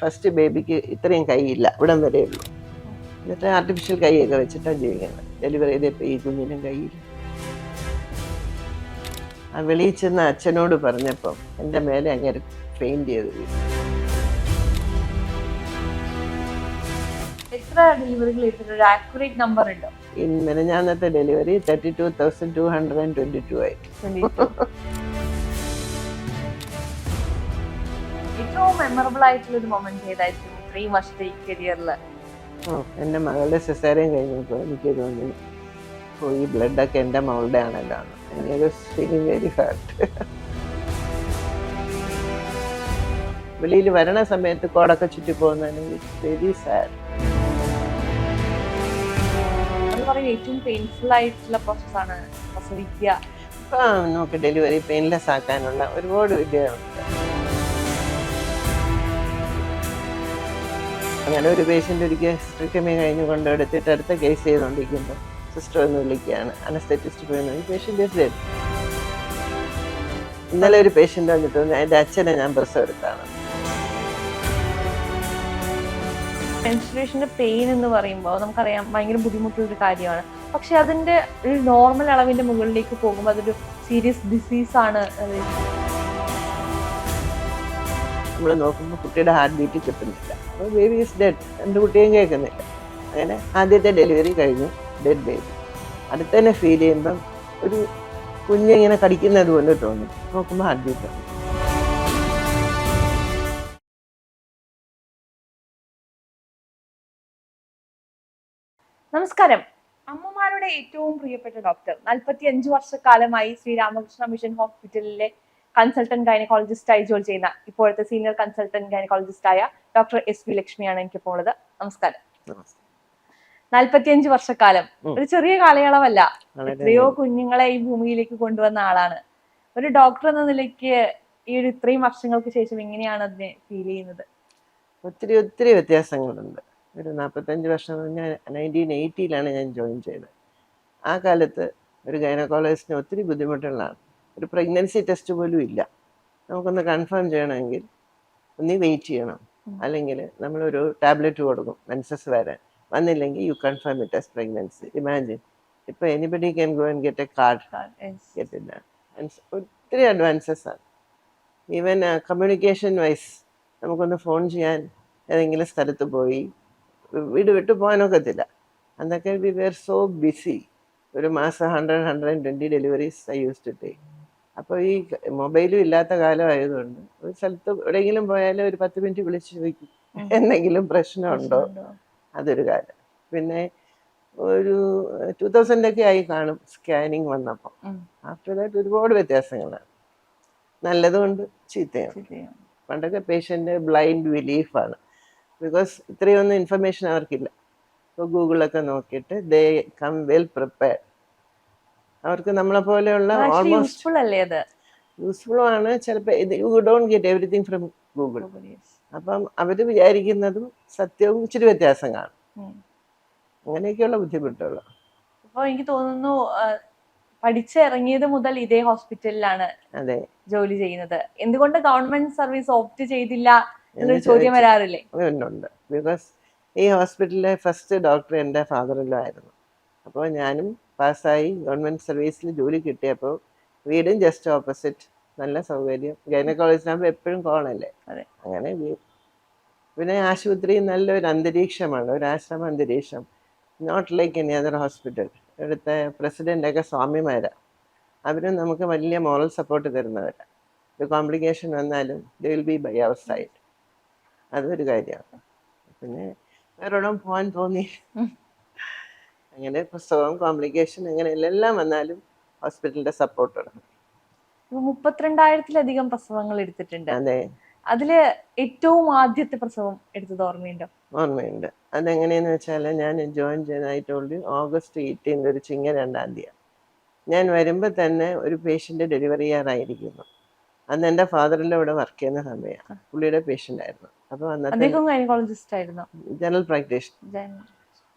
First ബേബിക്ക് ഇത്രയും കൈയില്ല ഇവിടം വരെ ഉള്ളൂ. എന്നിട്ട് ആർട്ടിഫിഷ്യൽ കൈയൊക്കെ വെച്ചിട്ടാണ് ജീവിക്കുന്നത്. ഡെലിവറി ചെയ്തപ്പോൾ ഈ കുഞ്ഞിനും കൈയില്ല. ആ വെളിയിൽ ചെന്ന് അച്ഛനോട് പറഞ്ഞപ്പം എന്റെ മേലെ അങ്ങനെ പെയിന്റ് ചെയ്ത്. എത്ര ഡെലിവറികൾ ഒരു ആക്യുറേറ്റ് നമ്പർ ഉണ്ടോ? ഇന്നലെ മെനഞ്ഞാന്നത്തെ delivery thirty two thousand two hundred and twenty two ആയി ഏറ്റവും മെമ്മറബിൾ ആയിട്ടുള്ള ഒരു മൊമെന്റ് ഏതായിരിക്കും? ഇത്രയും വർഷത്തെ ഈ കരിയറിൽ ഓ എന്റെ മകളുടെ സിസേറിയൻ കഴിഞ്ഞപ്പോൾ എനിക്ക് തോന്നി ഓ ഈ ബ്ലഡൊക്കെ എന്റെ മകളുടെ ആണല്ലോ. എനിക്ക് ഫീലിംഗ് വെരി ഹാർട്ട് വെളിയിൽ വരണ സമയത്ത് കോടൊക്കെ ചുറ്റി പോകുന്നതിന് വെരി സാഡ് ഏറ്റവും പെയിൻഫുൾ ആയിട്ടുള്ള പ്രോസസ്സാണ് പ്രസവിക്കുക ഇപ്പം നമുക്ക് ഡെലിവറി പെയിൻലെസ് ആക്കാനുള്ള ഒരുപാട് വിദ്യകളുണ്ട്. അങ്ങനെ ഒരു പേഷ്യന്റ് ഒരിക്കൽ സ്ട്രിക്ടമി കഴിഞ്ഞ് കൊണ്ടെടുത്തിട്ട് അടുത്ത കേസ് ചെയ്തുകൊണ്ടിരിക്കുമ്പോൾ സിസ്റ്റർ ഒന്ന് വിളിക്കുകയാണ്. അനസ്തെറ്റിസ്റ്റ് പോയി പേഷ്യന്റ് ഇസ് ഡെഡ് ഇന്നലെ ഒരു പേഷ്യന്റ് വന്നിട്ട് എന്റെ അച്ഛനെ ഞാൻ പ്രസവം എടുത്താണ്. മെൻസ്ട്രേഷന്റെ പെയിൻ എന്ന് പറയുമ്പോൾ നമുക്കറിയാം ഭയങ്കര ബുദ്ധിമുട്ടുള്ളൊരു കാര്യമാണ്. പക്ഷെ അതിന്റെ ഒരു നോർമൽ അളവിന്റെ മുകളിലേക്ക് പോകുമ്പോൾ അതൊരു സീരിയസ് ഡിസീസ് ആണ്. അത് നമ്മൾ നോക്കുമ്പോൾ കുട്ടിയുടെ ഹാർട്ട് ബീറ്റ് കിട്ടുന്നില്ല. അപ്പോൾ ബേബി ഇസ് ഡെഡ് എന്റെ കുട്ടിയും കേൾക്കുന്നില്ല. അങ്ങനെ ആദ്യത്തെ ഡെലിവറി കഴിഞ്ഞു. ഡെഡ് ബേബി അടുത്തന്നെ ഫീൽ ചെയ്യുമ്പം ഒരു കുഞ്ഞിങ്ങനെ കടിക്കുന്നത് പോലെ തോന്നി. നോക്കുമ്പോൾ ഹാർട്ട് ബീറ്റ് നമസ്കാരം. അമ്മമാരുടെ ഏറ്റവും പ്രിയപ്പെട്ട ഡോക്ടർ നാൽപ്പത്തി അഞ്ച് വർഷക്കാലമായി ശ്രീരാമകൃഷ്ണ മിഷൻ ഹോസ്പിറ്റലിലെ കൺസൾട്ടന്റ് ഗൈനക്കോളജിസ്റ്റ് ആയി ജോലി ചെയ്യുന്ന ഇപ്പോഴത്തെ സീനിയർ കൺസൾട്ടന്റ് ഗൈനക്കോളജിസ്റ്റ് ആയ ഡോക്ടർ എസ് വി ലക്ഷ്മിയാണ് എനിക്കിപ്പോൾ ഉള്ളത്. നമസ്കാരം. നാൽപ്പത്തിയഞ്ച് വർഷക്കാലം. ഒരു ചെറിയ കാലയളവല്ല. എത്രയോ കുഞ്ഞുങ്ങളെ ഈ ഭൂമിയിലേക്ക് കൊണ്ടുവന്ന ആളാണ്. ഒരു ഡോക്ടർ എന്ന നിലയ്ക്ക് ഈ ഒരു ഇത്രയും വർഷങ്ങൾക്ക് ശേഷം എങ്ങനെയാണ് അതിനെ ഫീൽ ചെയ്യുന്നത്? ഒത്തിരി ഒത്തിരി വ്യത്യാസങ്ങളുണ്ട്. ഒരു നാൽപ്പത്തഞ്ച് വർഷം ഞാൻ നയന്റീൻ എയ്റ്റിയിലാണ് ഞാൻ ജോയിൻ ചെയ്തത്. ആ കാലത്ത് ഒരു ഗൈനക്കോളജിസ്റ്റിന് ഒത്തിരി ബുദ്ധിമുട്ടുള്ളതാണ് ഒരു പ്രഗ്നൻസി ടെസ്റ്റ് പോലും ഇല്ല. നമുക്കൊന്ന് കൺഫേം ചെയ്യണമെങ്കിൽ ഒന്ന് വെയിറ്റ് ചെയ്യണം. അല്ലെങ്കിൽ നമ്മളൊരു ടാബ്ലറ്റ് കൊടുക്കും മെൻസസ് വരാൻ വന്നില്ലെങ്കിൽ you confirm it as pregnancy imagine ഇപ്പോൾ anybody can go and get a card get ഒത്തിരി അഡ്വാൻസസ് ആണ്. ഈവൻ കമ്മ്യൂണിക്കേഷൻ വൈസ് നമുക്കൊന്ന് ഫോൺ ചെയ്യാൻ ഏതെങ്കിലും സ്ഥലത്ത് പോയി വീട് വിട്ട് പോകാനൊക്കത്തില്ല. അന്നൊക്കെ വി വേർ സോ ബിസി ഒരു മാസം hundred hundred and twenty deliveries I use to take അപ്പോൾ ഈ മൊബൈലും ഇല്ലാത്ത കാലമായതുകൊണ്ട് ഒരു സ്ഥലത്ത് എവിടെയെങ്കിലും പോയാലും ഒരു പത്ത് മിനിറ്റ് വിളിച്ചു ചോദിക്കും. എന്തെങ്കിലും പ്രശ്നമുണ്ടോ? അതൊരു കാലം. പിന്നെ ഒരു ടൂ തൗസൻഡൊക്കെ ആയി കാണും സ്കാനിങ് വന്നപ്പോൾ ആഫ്റ്റർ ദാറ്റ് ഒരുപാട് വ്യത്യാസങ്ങളാണ്. നല്ലതുകൊണ്ട് ചീത്തയാണ് പണ്ടൊക്കെ പേഷ്യന്റ് ബ്ലൈൻഡ് ബിലീഫാണ് ബിക്കോസ് ഇത്രയൊന്നും ഇൻഫർമേഷൻ അവർക്കില്ല. ഇപ്പോൾ ഗൂഗിളൊക്കെ നോക്കിയിട്ട് ദേ കം വെൽ പ്രിപ്പയർഡ്. അവർക്ക് നമ്മളെ പോലെയുള്ള useful അല്ലേ അത്? യൂസ്ഫുൾ ആണ്. ചിലപ്പോൾ ഇത് you don't get everything from Google അപ്പം അവർ വിചാരിക്കുന്നതും സത്യവും ഇച്ചിരി വ്യത്യാസം കാണും. അങ്ങനെയൊക്കെയുള്ള ബുദ്ധിമുട്ടുകൾ അപ്പൊ എനിക്ക് തോന്നുന്നു പഠിച്ചിറങ്ങിയത് മുതൽ ഇതേ ഹോസ്പിറ്റലിലാണ് അതെ. ജോലി ചെയ്യുന്നത്. എന്തുകൊണ്ട് ഗവൺമെന്റ് സർവീസ് ഓപ്റ്റ് ചെയ്തില്ല എന്നൊരു ചോദ്യം വരാറില്ലേ? ഉണ്ട് ബിക്കോസ് ഈ ഹോസ്പിറ്റലിലെ ഫസ്റ്റ് ഡോക്ടർ എന്റെ ഫാദറിലോ ആയിരുന്നു. അപ്പോൾ ഞാനും പാസ്സായി ഗവൺമെന്റ് സർവീസിൽ ജോലി കിട്ടിയപ്പോൾ വീടും ജസ്റ്റ് ഓപ്പോസിറ്റ് നല്ല സൗകര്യം. ഗൈനക്കോളജിനാകുമ്പോൾ എപ്പോഴും കോണല്ലേ. അങ്ങനെ പിന്നെ ആശുപത്രി നല്ലൊരു അന്തരീക്ഷമാണ്. ഒരു ആശ്രമ അന്തരീക്ഷം. Not like any other hospital ഇവിടുത്തെ പ്രസിഡന്റൊക്കെ സ്വാമിമാരാണ് അവരും നമുക്ക് വലിയ മോറൽ സപ്പോർട്ട് തരുന്നവരാണ് ഒരു കോംപ്ലിക്കേഷൻ വന്നാലും they will be by our side അതൊരു കാര്യമാണ്. പിന്നെ വേറെ പോകാൻ തോന്നി. അങ്ങനെ പ്രസവം കോംപ്ലിക്കേഷൻ അങ്ങനെ എല്ലാം വന്നാലും ഹോസ്പിറ്റലിന്റെ സപ്പോർട്ടുണ്ട് ഇപ്പൊ മുപ്പത്തിരണ്ടായിരത്തിലധികം പ്രസവങ്ങൾ എടുത്തിട്ടുണ്ട്. അതെ. അതിൽ ഏറ്റവും ആദ്യത്തെ പ്രസവം എടുത്തത് ഓർമ്മയുണ്ടോ? ഓർമ്മയുണ്ട്. അതെങ്ങനെയെന്ന് വെച്ചാൽ ഞാൻ ജോയിൻ ചെയ്തതായിട്ടുള്ള ഓഗസ്റ്റ് എയ്റ്റീൻ ഒരു ചിങ്ങ രണ്ടാം തീയതി. ഞാൻ വരുമ്പോൾ തന്നെ ഒരു പേഷ്യന്റ് ഡെലിവറി ചെയ്യാറായിരിക്കുന്നു. അന്ന് എന്റെ ഫാദറിന്റെ ഇവിടെ വർക്ക് ചെയ്യുന്ന സമയമാണ് പുള്ളിയുടെ പേഷ്യന്റ് ആയിരുന്നു. അപ്പോൾ അന്നത്തെ ജനറൽ പ്രാക്ടീഷ്യൻ ജൻ-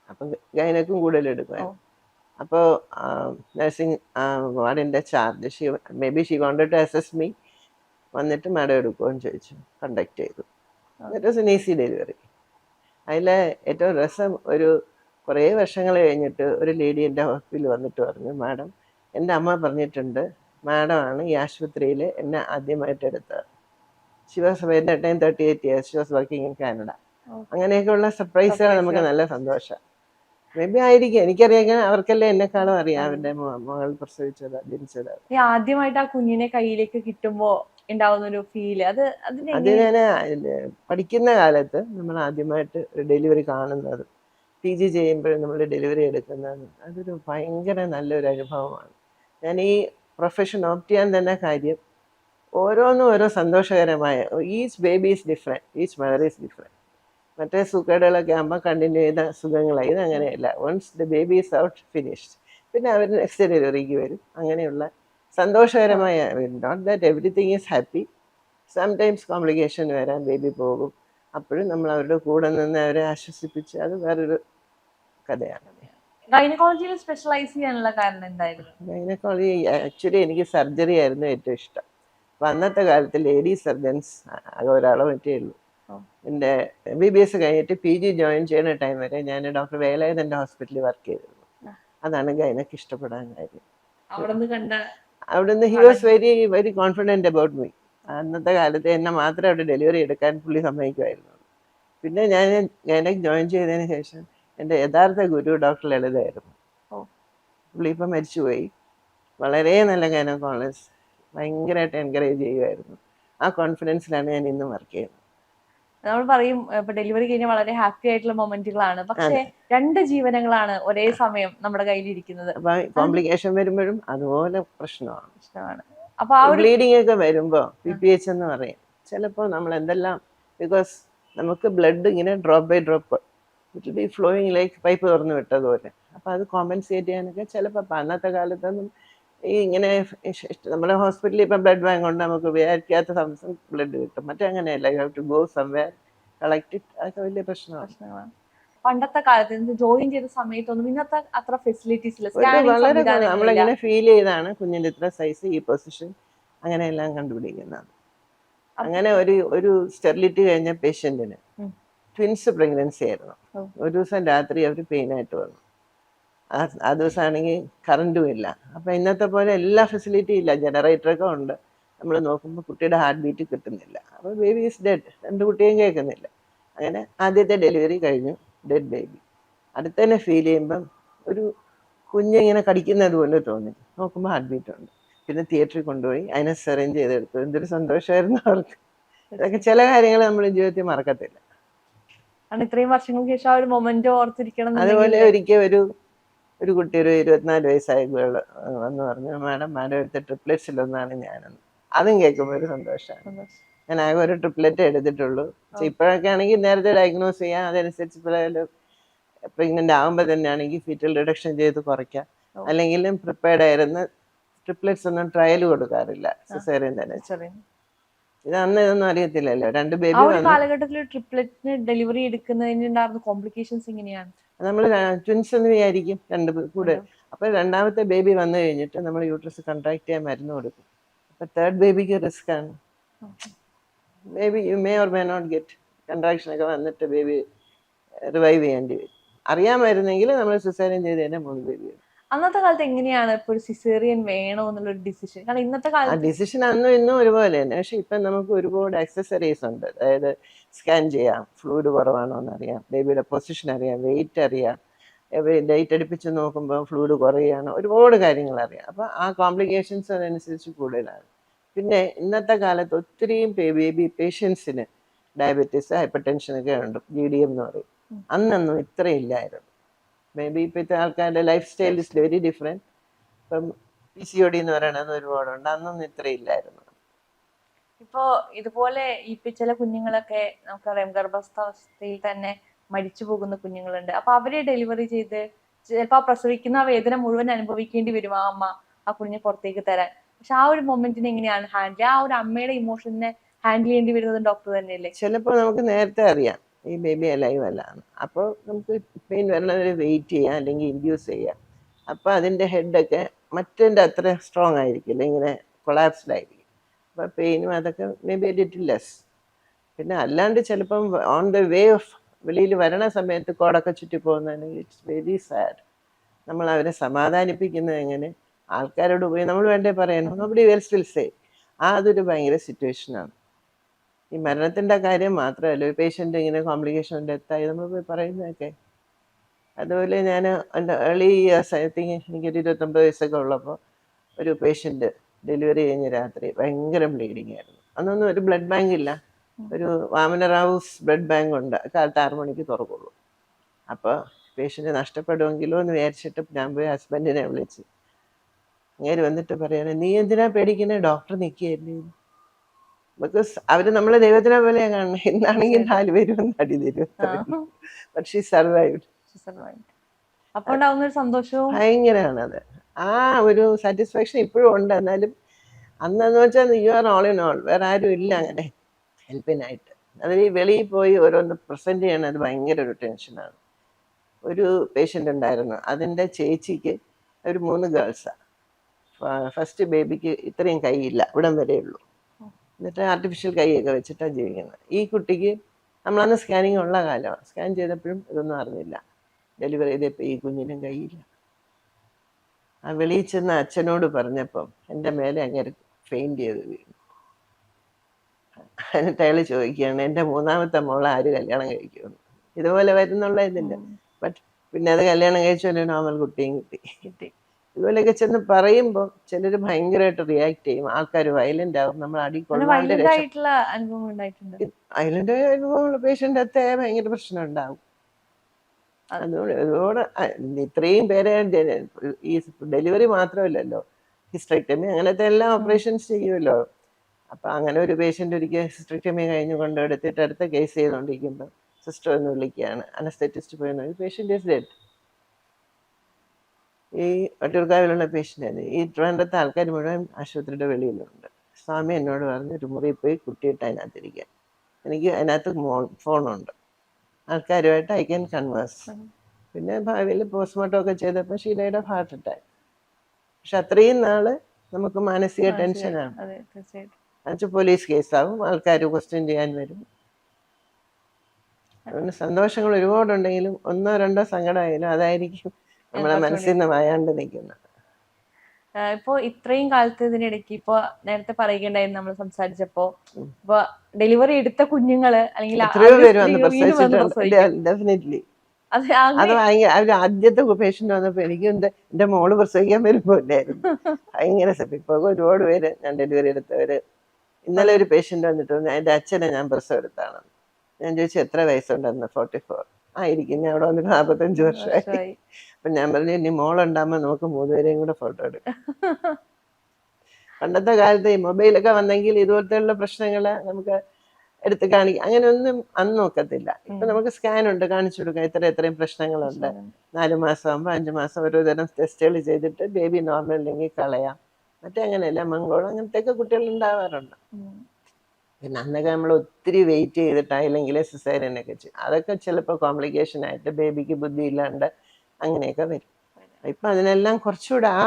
അപ്പം ഗൈനക്കും കൂടുതൽ ഓ. അപ്പോൾ nursing വാർഡിന്റെ charge she may be she wanted to assess me വന്നിട്ട് മാഡം എടുക്കുമെന്ന് ചോദിച്ചു കണ്ടക്ട് ചെയ്തു. എന്നിട്ട് വാസ് എൻ ഈസി ഡെലിവറി അതിൽ ഏറ്റവും രസം ഒരു കുറേ വർഷങ്ങൾ കഴിഞ്ഞിട്ട് ഒരു ലേഡി എന്റെ ഹോസ്പിറ്റലിൽ വന്നിട്ട് പറഞ്ഞു മാഡം എന്റെ അമ്മ പറഞ്ഞിട്ടുണ്ട് മാഡമാണ് ഈ ആശുപത്രിയിൽ എന്നെ ആദ്യമായിട്ട് എടുത്തത്. She was time thirty eight years she was working in Canada. അങ്ങനെയൊക്കെയുള്ള സർപ്രൈസുകൾ നമുക്ക് നല്ല സന്തോഷം. മേ ബി ആയിരിക്കും. എനിക്കറിയാം. അവർക്കല്ലേ എന്നെക്കാളും അറിയാം. അവരുടെ മകൾ പ്രസവിച്ചത് ജനിച്ചത്. ആദ്യമായിട്ട് ആ കുഞ്ഞിനെ കയ്യിലേക്ക് കിട്ടുമ്പോ ഉണ്ടാവുന്ന ഒരു ഫീൽ അത് അത് ഞാൻ പഠിക്കുന്ന കാലത്ത് നമ്മൾ ആദ്യമായിട്ട് ഡെലിവറി കാണുന്നത് പി ജി ചെയ്യുമ്പോഴും നമ്മൾ ഡെലിവറി എടുക്കുന്നത് അതൊരു ഭയങ്കര നല്ലൊരു അനുഭവമാണ്. ഞാൻ ഈ പ്രൊഫഷൻ ഓപ്റ്റ് ചെയ്യാൻ തന്നെ കാര്യം ഓരോന്നും ഓരോ സന്തോഷകരമായ each baby is different each mother is different മറ്റേ സുഖകളൊക്കെ ആകുമ്പോൾ കണ്ടിന്യൂ ചെയ്ത സുഖങ്ങളായി ഇത് അങ്ങനെയല്ല. Once the baby is out finished പിന്നെ അവർ നെക്സ്റ്റ് ഡെലിവറിക്ക് വരും. അങ്ങനെയുള്ള സന്തോഷകരമായ not that everything is happy sometimes complication വരാൻ ബേബി പോകും. അപ്പോഴും നമ്മൾ അവരുടെ കൂടെ നിന്ന് അവരെ ആശ്വസിപ്പിച്ച് അത് വേറൊരു കഥയാണ്. ഗൈനക്കോളജിയിൽ സ്പെഷ്യലൈസ് ചെയ്യാനുള്ള കാരണം എന്തായിരുന്നു? ഗൈനക്കോളജി ആക്ച്വലി എനിക്ക് സർജറി ആയിരുന്നു ഏറ്റവും ഇഷ്ടം. അപ്പം അന്നത്തെ കാലത്ത് ലേഡീസ് സർജൻസ് ആകെ ഒരാളെ പറ്റിയുള്ളൂ. എന്റെ എം ബി ബി എസ് കഴിഞ്ഞിട്ട് പി ജി ജോയിൻ ചെയ്യുന്ന ടൈം വരെ ഞാൻ ഡോക്ടർ വേലായുധന്റെ ഹോസ്പിറ്റലിൽ വർക്ക് ചെയ്തിരുന്നു. അതാണ് ഗൈനക്ക് ഇഷ്ടപ്പെടാൻ കാര്യം. അവിടുന്ന് he was very very confident about me അന്നത്തെ കാലത്ത് എന്നെ മാത്രം അവിടെ ഡെലിവറി എടുക്കാൻ പുള്ളി സമ്മതിക്കുമായിരുന്നു. പിന്നെ ഞാൻ ഗൈനക്ക് ജോയിൻ ചെയ്തതിന് ശേഷം എന്റെ യഥാർത്ഥ ഗുരു ഡോക്ടർ ലളിതായിരുന്നു. പുള്ളി ഇപ്പം മരിച്ചുപോയി. വളരെ നല്ല ഗൈനക്കോളജിസ്റ്റ് ഭയങ്കരമായിട്ട് എൻകറേജ് ചെയ്യുമായിരുന്നു. ആ കോൺഫിഡൻസിലാണ് ഞാൻ ഇന്നും വർക്ക് ചെയ്യുന്നത്. നമ്മൾ പറയും ഇപ്പൊ ഡെലിവറി കഴിഞ്ഞ വളരെ ഹാപ്പി ആയിട്ടുള്ള മൊമെന്റുകളാണ്. പക്ഷെ രണ്ട് ജീവനങ്ങളാണ് ഒരേ സമയം നമ്മുടെ കയ്യിലിരിക്കുന്നത്. ഇരിക്കുന്നത് കോംപ്ലിക്കേഷൻ വരുമ്പോഴും അതുപോലെ പ്രശ്നമാണ്. പ്രശ്നമാണ്. അപ്പൊ ആ ബ്ലീഡിംഗ് ഒക്കെ വരുമ്പോൾ പി പി എച്ച് എന്ന് പറയും. ചിലപ്പോൾ നമ്മൾ എന്തെല്ലാം ബിക്കോസ് നമുക്ക് ബ്ലഡ് ഇങ്ങനെ drop by drop it be flowing like pipe തുറന്നു വിട്ടതുപോലെ. അപ്പോൾ അത് കോമ്പൻസേറ്റ് ചെയ്യാനൊക്കെ ചിലപ്പോൾ അന്നത്തെ കാലത്തൊന്നും ഈ ഇങ്ങനെ നമ്മുടെ ഹോസ്പിറ്റലിൽ ഇപ്പം ബ്ലഡ് ബാങ്ക് ഉണ്ട് നമുക്ക് വിചാരിക്കാത്ത സംസം ബ്ലഡ് കിട്ടും. മറ്റേ അങ്ങനെയല്ല you have to go somewhere collect it അതൊക്കെ വലിയ പ്രശ്നമാണ്. പണ്ടത്തെ കാലത്ത് ജോയിൻ ചെയ്ത സമയത്തൊന്നും ഇന്നത്തെ അത്ര ഫെസിലിറ്റീസ് വളരെ നമ്മളിങ്ങനെ ഫീൽ ചെയ്താണ് കുഞ്ഞിന്റെ ഇത്ര സൈസ് ഈ പൊസിഷൻ അങ്ങനെയെല്ലാം കണ്ടുപിടിക്കുന്നത്. അങ്ങനെ ഒരു ഒരു സ്റ്റെറിലിറ്റി കഴിഞ്ഞ പേഷ്യന്റിന് ഉം. ട്വിൻസ് പ്രഗ്നൻസി ആയിരുന്നു. ഒരു ദിവസം രാത്രി അവർ പെയിനായിട്ട് വന്നു. ആ ആ ദിവസമാണെങ്കിൽ കറണ്ടും ഇല്ല. അപ്പം ഇന്നത്തെ പോലെ എല്ലാ ഫെസിലിറ്റിയും ഇല്ല. ജനറേറ്ററൊക്കെ ഉണ്ട്. നമ്മൾ നോക്കുമ്പോൾ കുട്ടിയുടെ ഹാർട്ട് ബീറ്റ് കിട്ടുന്നില്ല. അപ്പോൾ ബേബി ഈസ് ഡെഡ് രണ്ട് കുട്ടിയും കേൾക്കുന്നില്ല. അങ്ങനെ ആദ്യത്തെ ഡെലിവറി കഴിഞ്ഞു. ഡെഡ് ബേബി അടുത്തന്നെ ഫീൽ ചെയ്യുമ്പം ഒരു കുഞ്ഞിങ്ങനെ കടിക്കുന്നത് പോലെ തോന്നി. നോക്കുമ്പോൾ ഹാർട്ട് ബീറ്റ് ഉണ്ട്. പിന്നെ തിയേറ്ററിൽ കൊണ്ടുപോയി. അതിനെ സെറേഞ്ച് ചെയ്തെടുത്തു. എന്തൊരു സന്തോഷമായിരുന്നു അവർക്ക് ഇതൊക്കെ ചില കാര്യങ്ങൾ നമ്മൾ ജീവിതത്തിൽ മറക്കത്തില്ല. ഇത്രയും വർഷങ്ങൾക്ക് ശേഷം ആ ഒരു മൊമെന്റ് ഓർത്തിരിക്കണം അതുപോലെ ഒരിക്കൽ ഒരു ഒരു കുട്ടി ഒരു ഇരുപത്തിനാല് വയസ്സായ ഗേൾ വന്ന് പറഞ്ഞു മാഡം മാഡം എടുത്ത ട്രിപ്ലെറ്റ്സിലൊന്നാണ് ഞാനെന്ന്. അതും കേൾക്കുമ്പോൾ ഒരു സന്തോഷമാണ്. ഞാൻ ആകെ ഒരു ട്രിപ്ലെറ്റ് എടുത്തിട്ടുള്ളൂ. പക്ഷെ ഇപ്പോഴൊക്കെ ആണെങ്കിൽ നേരത്തെ ഡയഗ്നോസ് ചെയ്യാം. അതനുസരിച്ച് പ്രഗ്നന്റ് ആകുമ്പോൾ തന്നെ ആണെങ്കിൽ ഫീറ്റൽ റിഡക്ഷൻ ചെയ്ത് കുറയ്ക്കാം. അല്ലെങ്കിലും പ്രിപ്പയർഡ് ആയിരുന്ന ട്രിപ്ലെറ്റ്സ് ഒന്നും ട്രയൽ കൊടുക്കാറില്ല. സിസേറിയൻ തന്നെ. ഇത് അന്ന് ഇതൊന്നും അറിയത്തില്ലല്ലോ. രണ്ട് ബേബി കാലഘട്ടത്തിൽ ട്രിപ്ലെറ്റിന് ഡെലിവറി എടുക്കുന്നതിന് കോംപ്ലിക്കേഷൻസ് എങ്ങനെയാണ്? നമ്മൾ ട്വിൻസ് എന്ന് വിചാരിക്കും രണ്ട് കൂടെ. അപ്പൊ രണ്ടാമത്തെ ബേബി വന്നു കഴിഞ്ഞിട്ട് നമ്മൾ യൂട്രസ് കൺട്രാക്ട് ചെയ്യാൻ മരുന്ന് കൊടുക്കും. അപ്പൊ തേർഡ് ബേബിക്ക് റിസ്ക് ആണ്. Baby you may or may not get contraction ഒക്കെ വന്നിട്ട് ബേബി റിവൈവ് ചെയ്യേണ്ടി വരും. അറിയാമായിരുന്നെങ്കിൽ നമ്മൾ സിസേറിയൻ ചെയ്ത് തന്നെ മൂന്ന് ബേബി അന്നത്തെ കാലത്ത് എങ്ങനെയാണ് ഇപ്പൊ ഒരു സിസേറിയൻ വേണോ എന്നുള്ള ഡിസിഷൻ കാരണം ഇന്നത്തെ കാലത്ത് ഡിസിഷൻ അന്നും ഇന്നും ഒരുപോലെ തന്നെ. പക്ഷെ ഇപ്പം നമുക്ക് ഒരുപാട് അക്സസറീസ് ഉണ്ട്. അതായത് സ്കാൻ ചെയ്യാം. ഫ്ലൂയിഡ് കുറവാണോ എന്നറിയാം. ബേബിയുടെ പൊസിഷൻ അറിയാം. വെയിറ്റ് അറിയാം. ഡേറ്റ് അടുപ്പിച്ച് നോക്കുമ്പോൾ ഫ്ലൂയിഡ് കുറയുകയാണ്. ഒരുപാട് കാര്യങ്ങൾ അറിയാം. അപ്പോൾ ആ കോംപ്ലിക്കേഷൻസ് അതനുസരിച്ച് കൂടുതലാണ്. പിന്നെ ഇന്നത്തെ കാലത്ത് ഒത്തിരിയും ബേബി പേഷ്യൻസിന് ഡയബറ്റീസ് ഹൈപ്പർ ടെൻഷനൊക്കെ ഉണ്ട്. ജി ഡി എം എന്ന് പറയും. അന്നൊന്നും ഇത്ര ഇല്ലായിരുന്നു. മേ ബി ഇപ്പോഴത്തെ ആൾക്കാരുടെ life style is very different ഇപ്പം പി സി ഒ ഡി എന്ന് പറയണത് ഒരുപാടുണ്ട്. അന്നൊന്നും ഇത്രയില്ലായിരുന്നു. ഇപ്പോ ഇതുപോലെ ഇപ്പൊ ചില കുഞ്ഞുങ്ങളൊക്കെ നമുക്കറിയാം ഗർഭസ്ഥാവസ്ഥയിൽ തന്നെ മരിച്ചു പോകുന്ന കുഞ്ഞുങ്ങളുണ്ട്. അപ്പൊ അവരെ ഡെലിവറി ചെയ്ത് ചിലപ്പോ ആ പ്രസവിക്കുന്ന ആ വേദന മുഴുവൻ അനുഭവിക്കേണ്ടി വരും ആ അമ്മ ആ കുഞ്ഞിനെ പുറത്തേക്ക് തരാൻ. പക്ഷെ ആ ഒരു മൊമെന്റിനെ എങ്ങനെയാണ് ഹാൻഡിൽ ആ ഒരു അമ്മയുടെ ഇമോഷനെ ഹാൻഡിൽ ചെയ്യേണ്ടി വരുന്നത് ഡോക്ടർ തന്നെയല്ലേ? ചിലപ്പോൾ നമുക്ക് നേരത്തെ അറിയാം. ഈ ബേബി അലൈവ് അല്ലാന്ന്. അപ്പോൾ നമുക്ക് പെയിൻ വരണവരെ വെയിറ്റ് ചെയ്യാം അല്ലെങ്കിൽ ഇൻഡ്യൂസ് ചെയ്യാം. അപ്പോൾ അതിന്റെ ഹെഡൊക്കെ മറ്റേന്റെ അത്ര സ്ട്രോങ് ആയിരിക്കില്ല ഇങ്ങനെ കൊളാപ്സ്ഡ് ആയിരിക്കും. അപ്പോൾ പെയിനും അതൊക്കെ മേ ബി ലിറ്റിൽ ലെസ് പിന്നെ അല്ലാണ്ട് ചിലപ്പം ഓൺ ദ വേ ഓഫ് വെളിയിൽ വരണ സമയത്ത് കോടൊക്കെ ചുറ്റി പോകുന്നതിന് ഇറ്റ്സ് വെരി സാഡ് നമ്മൾ അവരെ സമാധാനിപ്പിക്കുന്നത് എങ്ങനെ? ആൾക്കാരോട് പോയി നമ്മൾ വേണ്ടേ പറയണം. നമ്മുടെ വിൽ സേ ആ അതൊരു ഭയങ്കര സിറ്റുവേഷനാണ് ഈ മരണത്തിന്റെ കാര്യം മാത്രമല്ല ഒരു പേഷ്യന്റ് ഇങ്ങനെ കോംപ്ലിക്കേഷൻ ഡെത്തായി നമ്മൾ പോയി പറയുന്നതൊക്കെ. അതുപോലെ ഞാൻ എന്റെ ഏർലി ഇയേഴ്സ് ഐ തിങ്ക് എനിക്കൊരു ഇരുപത്തൊമ്പത് വയസ്സൊക്കെ ഉള്ളപ്പോൾ ഒരു പേഷ്യന്റ് ഡെലിവറി കഴിഞ്ഞ രാത്രി ഭയങ്കര ബ്ലീഡിങ് ആയിരുന്നു. അന്നൊന്നും ഒരു ബ്ലഡ് ബാങ്ക് ഇല്ല. ഒരു വാമനറാവൂസ് ബ്ലഡ് ബാങ്ക് ഉണ്ട്. കാലത്ത് ആറു മണിക്ക് തുറക്കുള്ളൂ. അപ്പോൾ പേഷ്യന്റ് നഷ്ടപ്പെടുമെങ്കിലോ എന്ന് വിചാരിച്ചിട്ട് ഞാൻ പോയി ഹസ്ബൻഡിനെ വിളിച്ച്. അങ്ങേര് വന്നിട്ട് പറയാണ് നീ എന്തിനാ പേടിക്കുന്നത് ഡോക്ടർ നിൽക്കുകയല്ലേ ബിക്കോസ് അവർ നമ്മളെ ദൈവത്തിനെ പോലെ കാണണം എന്നാണെങ്കിൽ നാല് പേരും അടി തരും. പക്ഷേ സർവൈവ്ഡ് അപ്പൊ ഉണ്ടാവുന്ന ഒരു സന്തോഷവും? ഭയങ്കരമാണ് അത്. ആ ഒരു സാറ്റിസ്ഫാക്ഷൻ ഇപ്പോഴും ഉണ്ട്. എന്നാലും അന്നെന്ന് വെച്ചാൽ you are all in all വേറെ ആരും ഇല്ല അങ്ങനെ. ഹെൽപ്പിനായിട്ട് അതിൽ ഈ വെളിയിൽ പോയി ഓരോന്ന് പ്രസന്റ് ചെയ്യണത് ഭയങ്കര ഒരു ടെൻഷനാണ് ഒരു പേഷ്യന്റ് ഉണ്ടായിരുന്നു. അതിന്റെ ചേച്ചിക്ക് ഒരു മൂന്ന് ഗേൾസാണ് ഫസ്റ്റ് ബേബിക്ക് ഇത്രയും കൈയില്ല. ഇവിടം വരെയുള്ളൂ. എന്നിട്ട് ആർട്ടിഫിഷ്യൽ കൈയൊക്കെ വെച്ചിട്ടാണ് ജീവിക്കുന്നത്. ഈ കുട്ടിക്ക് നമ്മളന്ന് സ്കാനിങ് ഉള്ള കാലമാണ്. സ്കാൻ ചെയ്തപ്പോഴും ഇതൊന്നും അറിഞ്ഞില്ല. ഡെലിവറി ചെയ്തപ്പോൾ ഈ കുഞ്ഞിനും കൈയില്ല ആ വെളിയിൽ ചെന്ന് അച്ഛനോട് പറഞ്ഞപ്പം എന്റെ മേലെ അങ്ങനെ ഫെയിന്റ് ചെയ്ത് വീണു. എന്നിട്ട് അയാൾ ചോദിക്കുകയാണ് എന്റെ മൂന്നാമത്തെ മോളെ ആര് കല്യാണം കഴിക്കുമെന്ന്? ഇതുപോലെ വരുന്നുള്ള ഇതില്ല ബട്ട് പിന്നെ അത് കല്യാണം കഴിച്ചു നോർമൽ കുട്ടിയും കിട്ടി. കിട്ടി. ഇതുപോലെയൊക്കെ ചെന്ന് പറയുമ്പോൾ ചിലർ ഭയങ്കരമായിട്ട് റിയാക്ട് ചെയ്യും. ആൾക്കാർ വയലന്റ് ആവും. നമ്മൾ അടി വയലന്റ് അനുഭവമുള്ള പേഷ്യന്റ് അത്തെ ഭയങ്കര പ്രശ്നം ഉണ്ടാവും. അതുകൊണ്ട് ഇത്രയും പേരെ ഈ ഡെലിവറി മാത്രമല്ലല്ലോ. ഹിസ്ട്രക്ടമി അങ്ങനത്തെ എല്ലാ ഓപ്പറേഷൻസ് ചെയ്യുമല്ലോ അപ്പൊ അങ്ങനെ ഒരു പേഷ്യന്റ് ഒരിക്കൽ ഹിസ്ട്രക്ടമി കഴിഞ്ഞ് കൊണ്ടെടുത്തിട്ട് അടുത്ത കേസ് ചെയ്തുകൊണ്ടിരിക്കുമ്പോൾ സിസ്റ്റർ ഒന്ന് വിളിക്കുകയാണ്. അനസ്തെറ്റിസ്റ്റ് പോയി. പേഷ്യന്റ് ഇസ് ഡെഡ് ഈ വട്ടിയൂർക്കാവിലുള്ള പേഷ്യന്റ് ഈ ട്രിവാൻഡ്രത്തെ ആൾക്കാർ മുഴുവൻ ആശുപത്രിയുടെ വെളിയിലുണ്ട്. സ്വാമി എന്നോട് പറഞ്ഞു ഒരു മുറി പോയി കുട്ടിയിട്ട് അതിനകത്തിരിക്കാൻ എനിക്ക് അതിനകത്ത് ഫോണുണ്ട്. ആൾക്കാരുമായിട്ട് ഐ ക്യാൻ കൺവേഴ്സ് പിന്നെ ഭാവിയിൽ പോസ്റ്റ്മോർട്ടം ഒക്കെ ചെയ്തപ്പോൾ ഷീലയുടെ ഹാർട്ട് അറ്റാക്ക് പക്ഷെ അത്രയും നാൾ നമുക്ക് മാനസിക ടെൻഷനാണ് എന്നുവെച്ചാൽ പോലീസ് കേസാവും ആൾക്കാർ ക്വസ്റ്റ്യൻ ചെയ്യാൻ വരും. അതുകൊണ്ട് സന്തോഷങ്ങൾ ഒരുപാടുണ്ടെങ്കിലും ഒന്നോ രണ്ടോ സങ്കടമായാലും അതായിരിക്കും നമ്മളെ മനസ്സിൽ നിന്ന് മായാണ്ട് നിൽക്കുന്ന ഇപ്പോ ഇത്രയും കാലത്ത് ഇതിനിടയ്ക്ക് ഇപ്പൊ നേരത്തെ പറയുകയുണ്ടായിരുന്നു നമ്മൾ സംസാരിച്ചപ്പോ. ഇപ്പൊ ഡെലിവറി എടുത്ത കുഞ്ഞുങ്ങൾ അല്ലെങ്കിൽ. ഡെഫിനറ്റ്ലി അത് ഭയങ്കര അവർ ആദ്യത്തെ പേഷ്യന്റ് വന്നപ്പോ എനിക്ക് എന്റെ മോൾ പ്രസവിക്കാൻ വരുമ്പോ ഇല്ലായിരുന്നു ഭയങ്കര ഇപ്പൊ ഒരുപാട് പേര് ഞാൻ ഡെലിവറി എടുത്തവര്. ഇന്നലെ ഒരു പേഷ്യന്റ് വന്നിട്ട് എന്റെ അച്ഛനെ ഞാൻ പ്രസവം എടുത്താണ്. ഞാൻ ചോദിച്ചു എത്ര വയസ്സുണ്ടെന്ന്? Forty four. ആയിരിക്കും ഞാൻ അവിടെ വന്നിട്ട് നാൽപ്പത്തഞ്ച് വർഷമായി. വർഷമായി. അപ്പൊ ഞാൻ പറഞ്ഞു ഇനി മോളുണ്ടാകുമ്പോൾ നമുക്ക് മൂന്നുപേരെയും കൂടെ ഫോട്ടോ എടുക്കാം. പണ്ടത്തെ കാലത്ത് ഈ മൊബൈലൊക്കെ വന്നെങ്കിൽ ഇതുപോലത്തെയുള്ള പ്രശ്നങ്ങൾ നമുക്ക് എടുത്ത് കാണിക്കാം. അങ്ങനെ ഒന്നും അന്ന് നോക്കത്തില്ല. ഇപ്പൊ നമുക്ക് സ്കാൻ ഉണ്ട് കാണിച്ചു കൊടുക്കാം. ഇത്ര ഇത്രയും പ്രശ്നങ്ങളുണ്ട്. നാല് മാസം ആകുമ്പോൾ അഞ്ച് മാസം ഓരോ തരം ടെസ്റ്റുകൾ ചെയ്തിട്ട് ബേബി നോർമൽ ഇല്ലെങ്കിൽ കളയാം. മറ്റേ അങ്ങനെയല്ല മംഗോളം അങ്ങനത്തെയൊക്കെ കുട്ടികൾ ഉണ്ടാവാറുണ്ട്. പിന്നെ അന്നൊക്കെ നമ്മൾ ഒത്തിരി വെയിറ്റ് ചെയ്തിട്ടായില്ലെങ്കിൽ സിസേറിയനൊക്കെ ചെയ്യും. അതൊക്കെ ചിലപ്പോൾ കോംപ്ലിക്കേഷൻ ആയിട്ട് ബേബിക്ക് ബുദ്ധി ഇല്ലാണ്ട് അങ്ങനെയൊക്കെ വരും. ഇപ്പം അതിനെല്ലാം കുറച്ചുകൂടെ ആ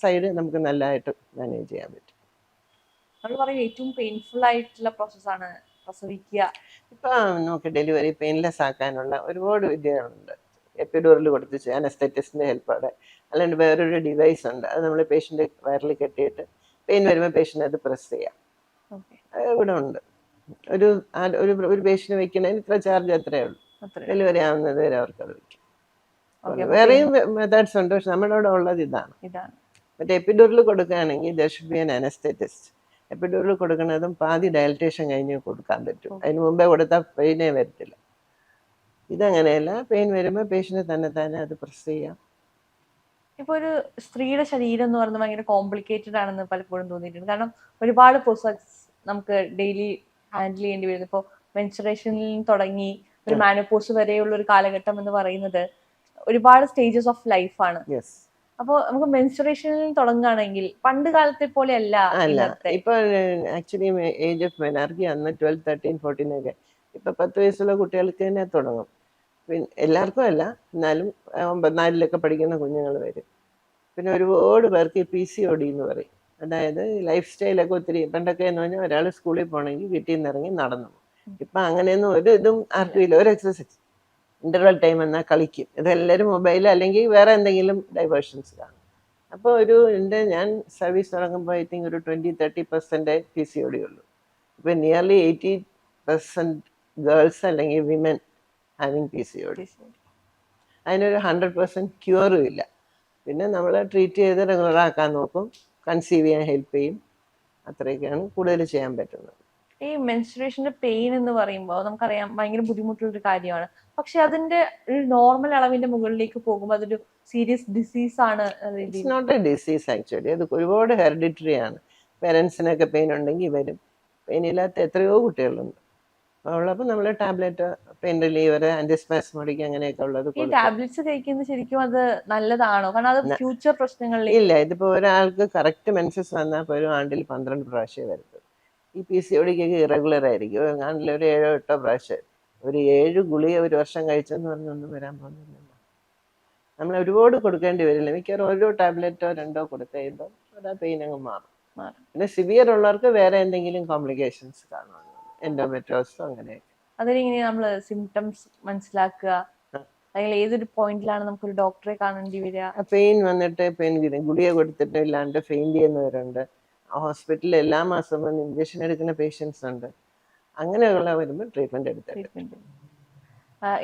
സൈഡ് നമുക്ക് നല്ലതായിട്ട് മാനേജ് ചെയ്യാൻ പറ്റും. നമ്മൾ പറയും ഏറ്റവും പെയിൻഫുൾ ആയിട്ടുള്ള പ്രോസസ്സാണ് പ്രസവിക്കുക. ഇപ്പം നമുക്ക് ഡെലിവറി പെയിൻലെസ് ആക്കാനുള്ള ഒരുപാട് വിദ്യകളുണ്ട്. എപ്പിഡോറിൽ കൊടുത്ത് അനസ്തെറ്റിസ്റ്റിന്റെ ഹെൽപ്പോടെ അല്ലാണ്ട് വേറൊരു ഡിവൈസ് ഉണ്ട്. അത് നമ്മൾ പേഷ്യന്റ് വയറിൽ കെട്ടിയിട്ട് പെയിൻ വരുമ്പോൾ പേഷ്യന്റ് അത് പ്രസ് ചെയ്യാം. ഇവിടെ ഉണ്ട്. ഒരു ഒരു ഒരു പേഷ്യന്റ് വെക്കണതിന് ഇത്ര ചാർജ് അത്രയേ ഉള്ളൂ. ഡെലിവറി ആവുന്നത് വരെ അവർക്ക് അത് Okay, വേറെയും മെത്തേഡ്സ് ഉണ്ട്. പക്ഷെ നമ്മുടെ അവിടെ ഉള്ളത് ഇതാണ്. മറ്റേ എപ്പിഡോറിൽ കൊടുക്കുകയാണെങ്കിൽ there should be an anaesthetist epidural കൊടുക്കുന്നതും പാതി ഡയലറ്റേഷൻ കഴിഞ്ഞ് കൊടുക്കാൻ പറ്റും. അതിന് മുമ്പേ കൊടുത്താൽ പെയിനേ വരത്തില്ല. ഇതങ്ങനെയല്ല. പെയിൻ വരുമ്പോൾ പേഷ്യന്റ് തന്നെ തന്നെ അത് പ്രസ് ചെയ്യാം. ഇപ്പൊ ഒരു സ്ത്രീയുടെ ശരീരം എന്ന് പറയുന്നത് ഭയങ്കര കോംപ്ലിക്കേറ്റഡ് ആണെന്ന് പലപ്പോഴും തോന്നിയിട്ടുണ്ട്. കാരണം ഒരുപാട് പ്രോസസ് നമുക്ക് ഡെയിലി ഹാൻഡിൽ ചെയ്യേണ്ടി വരുന്നു. ഇപ്പോൾ മെൻസുറേഷനിൽ തുടങ്ങി ഒരു മാനോപോസ് വരെയുള്ള ഒരു കാലഘട്ടം എന്ന് പറയുന്നത് ഒരുപാട് സ്റ്റേജസ് ഓഫ് ലൈഫാണ് അപ്പോൾ നമുക്ക് മെൻസുറേഷനിൽ തുടങ്ങുകയാണെങ്കിൽ പണ്ട് കാലത്തെ പോലെ അല്ല. അല്ല ഇപ്പൊ ആക്ച്വലി ഏജ് ഓഫ് മെനാർക്കി അന്ന് ട്വൽവ് തേർട്ടീൻ ഫോർട്ടീൻ ഒക്കെ. ഇപ്പൊ പത്ത് വയസ്സുള്ള കുട്ടികൾക്ക് തന്നെ തുടങ്ങും. പിന്നെ എല്ലാവർക്കും അല്ല. എന്നാലും ഒമ്പത് നാലിലൊക്കെ പഠിക്കുന്ന കുഞ്ഞുങ്ങൾ വരും. പിന്നെ ഒരുപാട് പേർക്ക് പി സി ഒടി എന്ന് പറയും. അതായത് ലൈഫ് സ്റ്റൈലൊക്കെ ഒത്തിരി പണ്ടൊക്കെ എന്ന് പറഞ്ഞാൽ ഒരാൾ സ്കൂളിൽ പോകണമെങ്കിൽ വീട്ടിൽ നിന്ന് ഇറങ്ങി നടന്നു പോകും. ഇപ്പൊ അങ്ങനെയൊന്നും ഒരു ഇതും ആർക്കും ഇല്ല. ഒരു എക്സസൈസ് ഇന്റർവൽ ടൈം എന്നാൽ കളിക്കും. ഇതെല്ലാവരും മൊബൈൽ അല്ലെങ്കിൽ വേറെ എന്തെങ്കിലും ഡൈവേർഷൻസ് കാണും. അപ്പോൾ ഒരു എന്റെ ഞാൻ സർവീസ് തുടങ്ങുമ്പോൾ ഐ തിങ്ക് ഒരു twenty thirty percent P C O D ഉള്ളൂ. ഇപ്പം നിയർലി എയ്റ്റി പെർസെന്റ് ഗേൾസ് അല്ലെങ്കിൽ women having P C O D. അതിനൊരു ഹൺഡ്രഡ് പെർസെന്റ് ക്യൂറും ഇല്ല. പിന്നെ നമ്മൾ ട്രീറ്റ് ചെയ്ത് റെഗുലറാക്കാൻ നോക്കും. കൺസീവ് ചെയ്യാൻ ഹെൽപ്പ് ചെയ്യും. അത്രയൊക്കെയാണ് കൂടുതൽ ചെയ്യാൻ പറ്റുന്നത്. ഈ മെൻസ്ട്രേഷന്റെ പെയിൻ എന്ന് പറയുമ്പോൾ നമുക്കറിയാം ഭയങ്കര ബുദ്ധിമുട്ടുള്ള ഒരു കാര്യമാണ്. പക്ഷെ അതിന്റെ ഒരു നോർമൽ അളവിന്റെ മുകളിലേക്ക് പോകുമ്പോൾ അതൊരു സീരിയസ് ഡിസീസ് ആണ് നോട്ട് എ ഡിസീസ് ആക്ച്വലി അത് ഒരുപാട് ഹെറിഡിറ്ററി ആണ്. പേരൻസിനൊക്കെ പെയിൻ ഉണ്ടെങ്കിൽ വരും. പെയിൻ ഇല്ലാത്ത എത്രയോ കുട്ടികളുണ്ട്. അപ്പോൾ ഉള്ളപ്പോൾ നമ്മൾ ടാബ്ലറ്റ് പെയിൻ റിലീവർ ആന്റിസ്പാസ്മോഡിക് അങ്ങനെയൊക്കെ ഉള്ളത് ഈ ടാബ്ലറ്റ്സ് കഴിക്കുന്നത് ശരിക്കും അത് നല്ലതാണോ? കാരണം അത് ഫ്യൂച്ചർ പ്രശ്നങ്ങളിൽ ഇല്ല ഇതിപ്പോൾ ഒരാൾക്ക് കറക്റ്റ് മെൻസസ് വന്നാൽ ഒരു ആണ്ടിൽ പന്ത്രണ്ട് പ്രാവശ്യമേ വരത്തുള്ളൂ. ഈ പി സി ഒടിക്കൊക്കെ ഇറഗുലർ ആയിരിക്കും. എങ്ങാണ്ടിൽ ഒരു ഏഴോ എട്ടോ പ്രാവശ്യം. ഒരു ഏഴ് ഗുളി ഒരു വർഷം കഴിച്ചെന്ന് പറഞ്ഞൊന്നും വരാൻ പോകുന്നില്ല നമ്മൾ ഒരുപാട് കൊടുക്കേണ്ടി വരില്ല. മിക്കവാറും ഓരോ ടാബ്ലറ്റോ രണ്ടോ കൊടുത്തു കഴിയുമ്പോൾ അത് ആ പെയിൻ അങ്ങ് മാറും. മാറും. പിന്നെ സിവിയർ ഉള്ളവർക്ക് വേറെ എന്തെങ്കിലും കോംപ്ലിക്കേഷൻസ് കാണും. എൻഡോമെട്രോസോ അങ്ങനെയൊക്കെ. അതിനെങ്ങനെ നമ്മൾ സിംറ്റംസ് മനസ്സിലാക്കുക. അല്ലെങ്കിൽ ഏതൊരു പോയിന്റിലാണ് നമുക്ക് ഒരു ഡോക്ടറെ കാണേണ്ടി വരിക? പെയിൻ വന്നിട്ട് പെയിൻ ഗുളിക കൊടുത്തിട്ട് ഇല്ലാണ്ട് ഫെയിൻ ചെയ്യുന്നവരുണ്ട്. ഹോസ്പിറ്റലിൽ എല്ലാ മാസവും വന്ന് ഇഞ്ചക്ഷൻ എടുക്കുന്ന പേഷ്യൻസ് ഉണ്ട് അങ്ങനെയുള്ള വരുമ്പോൾ ട്രീറ്റ്മെന്റ് എടുത്തിട്ടുണ്ട്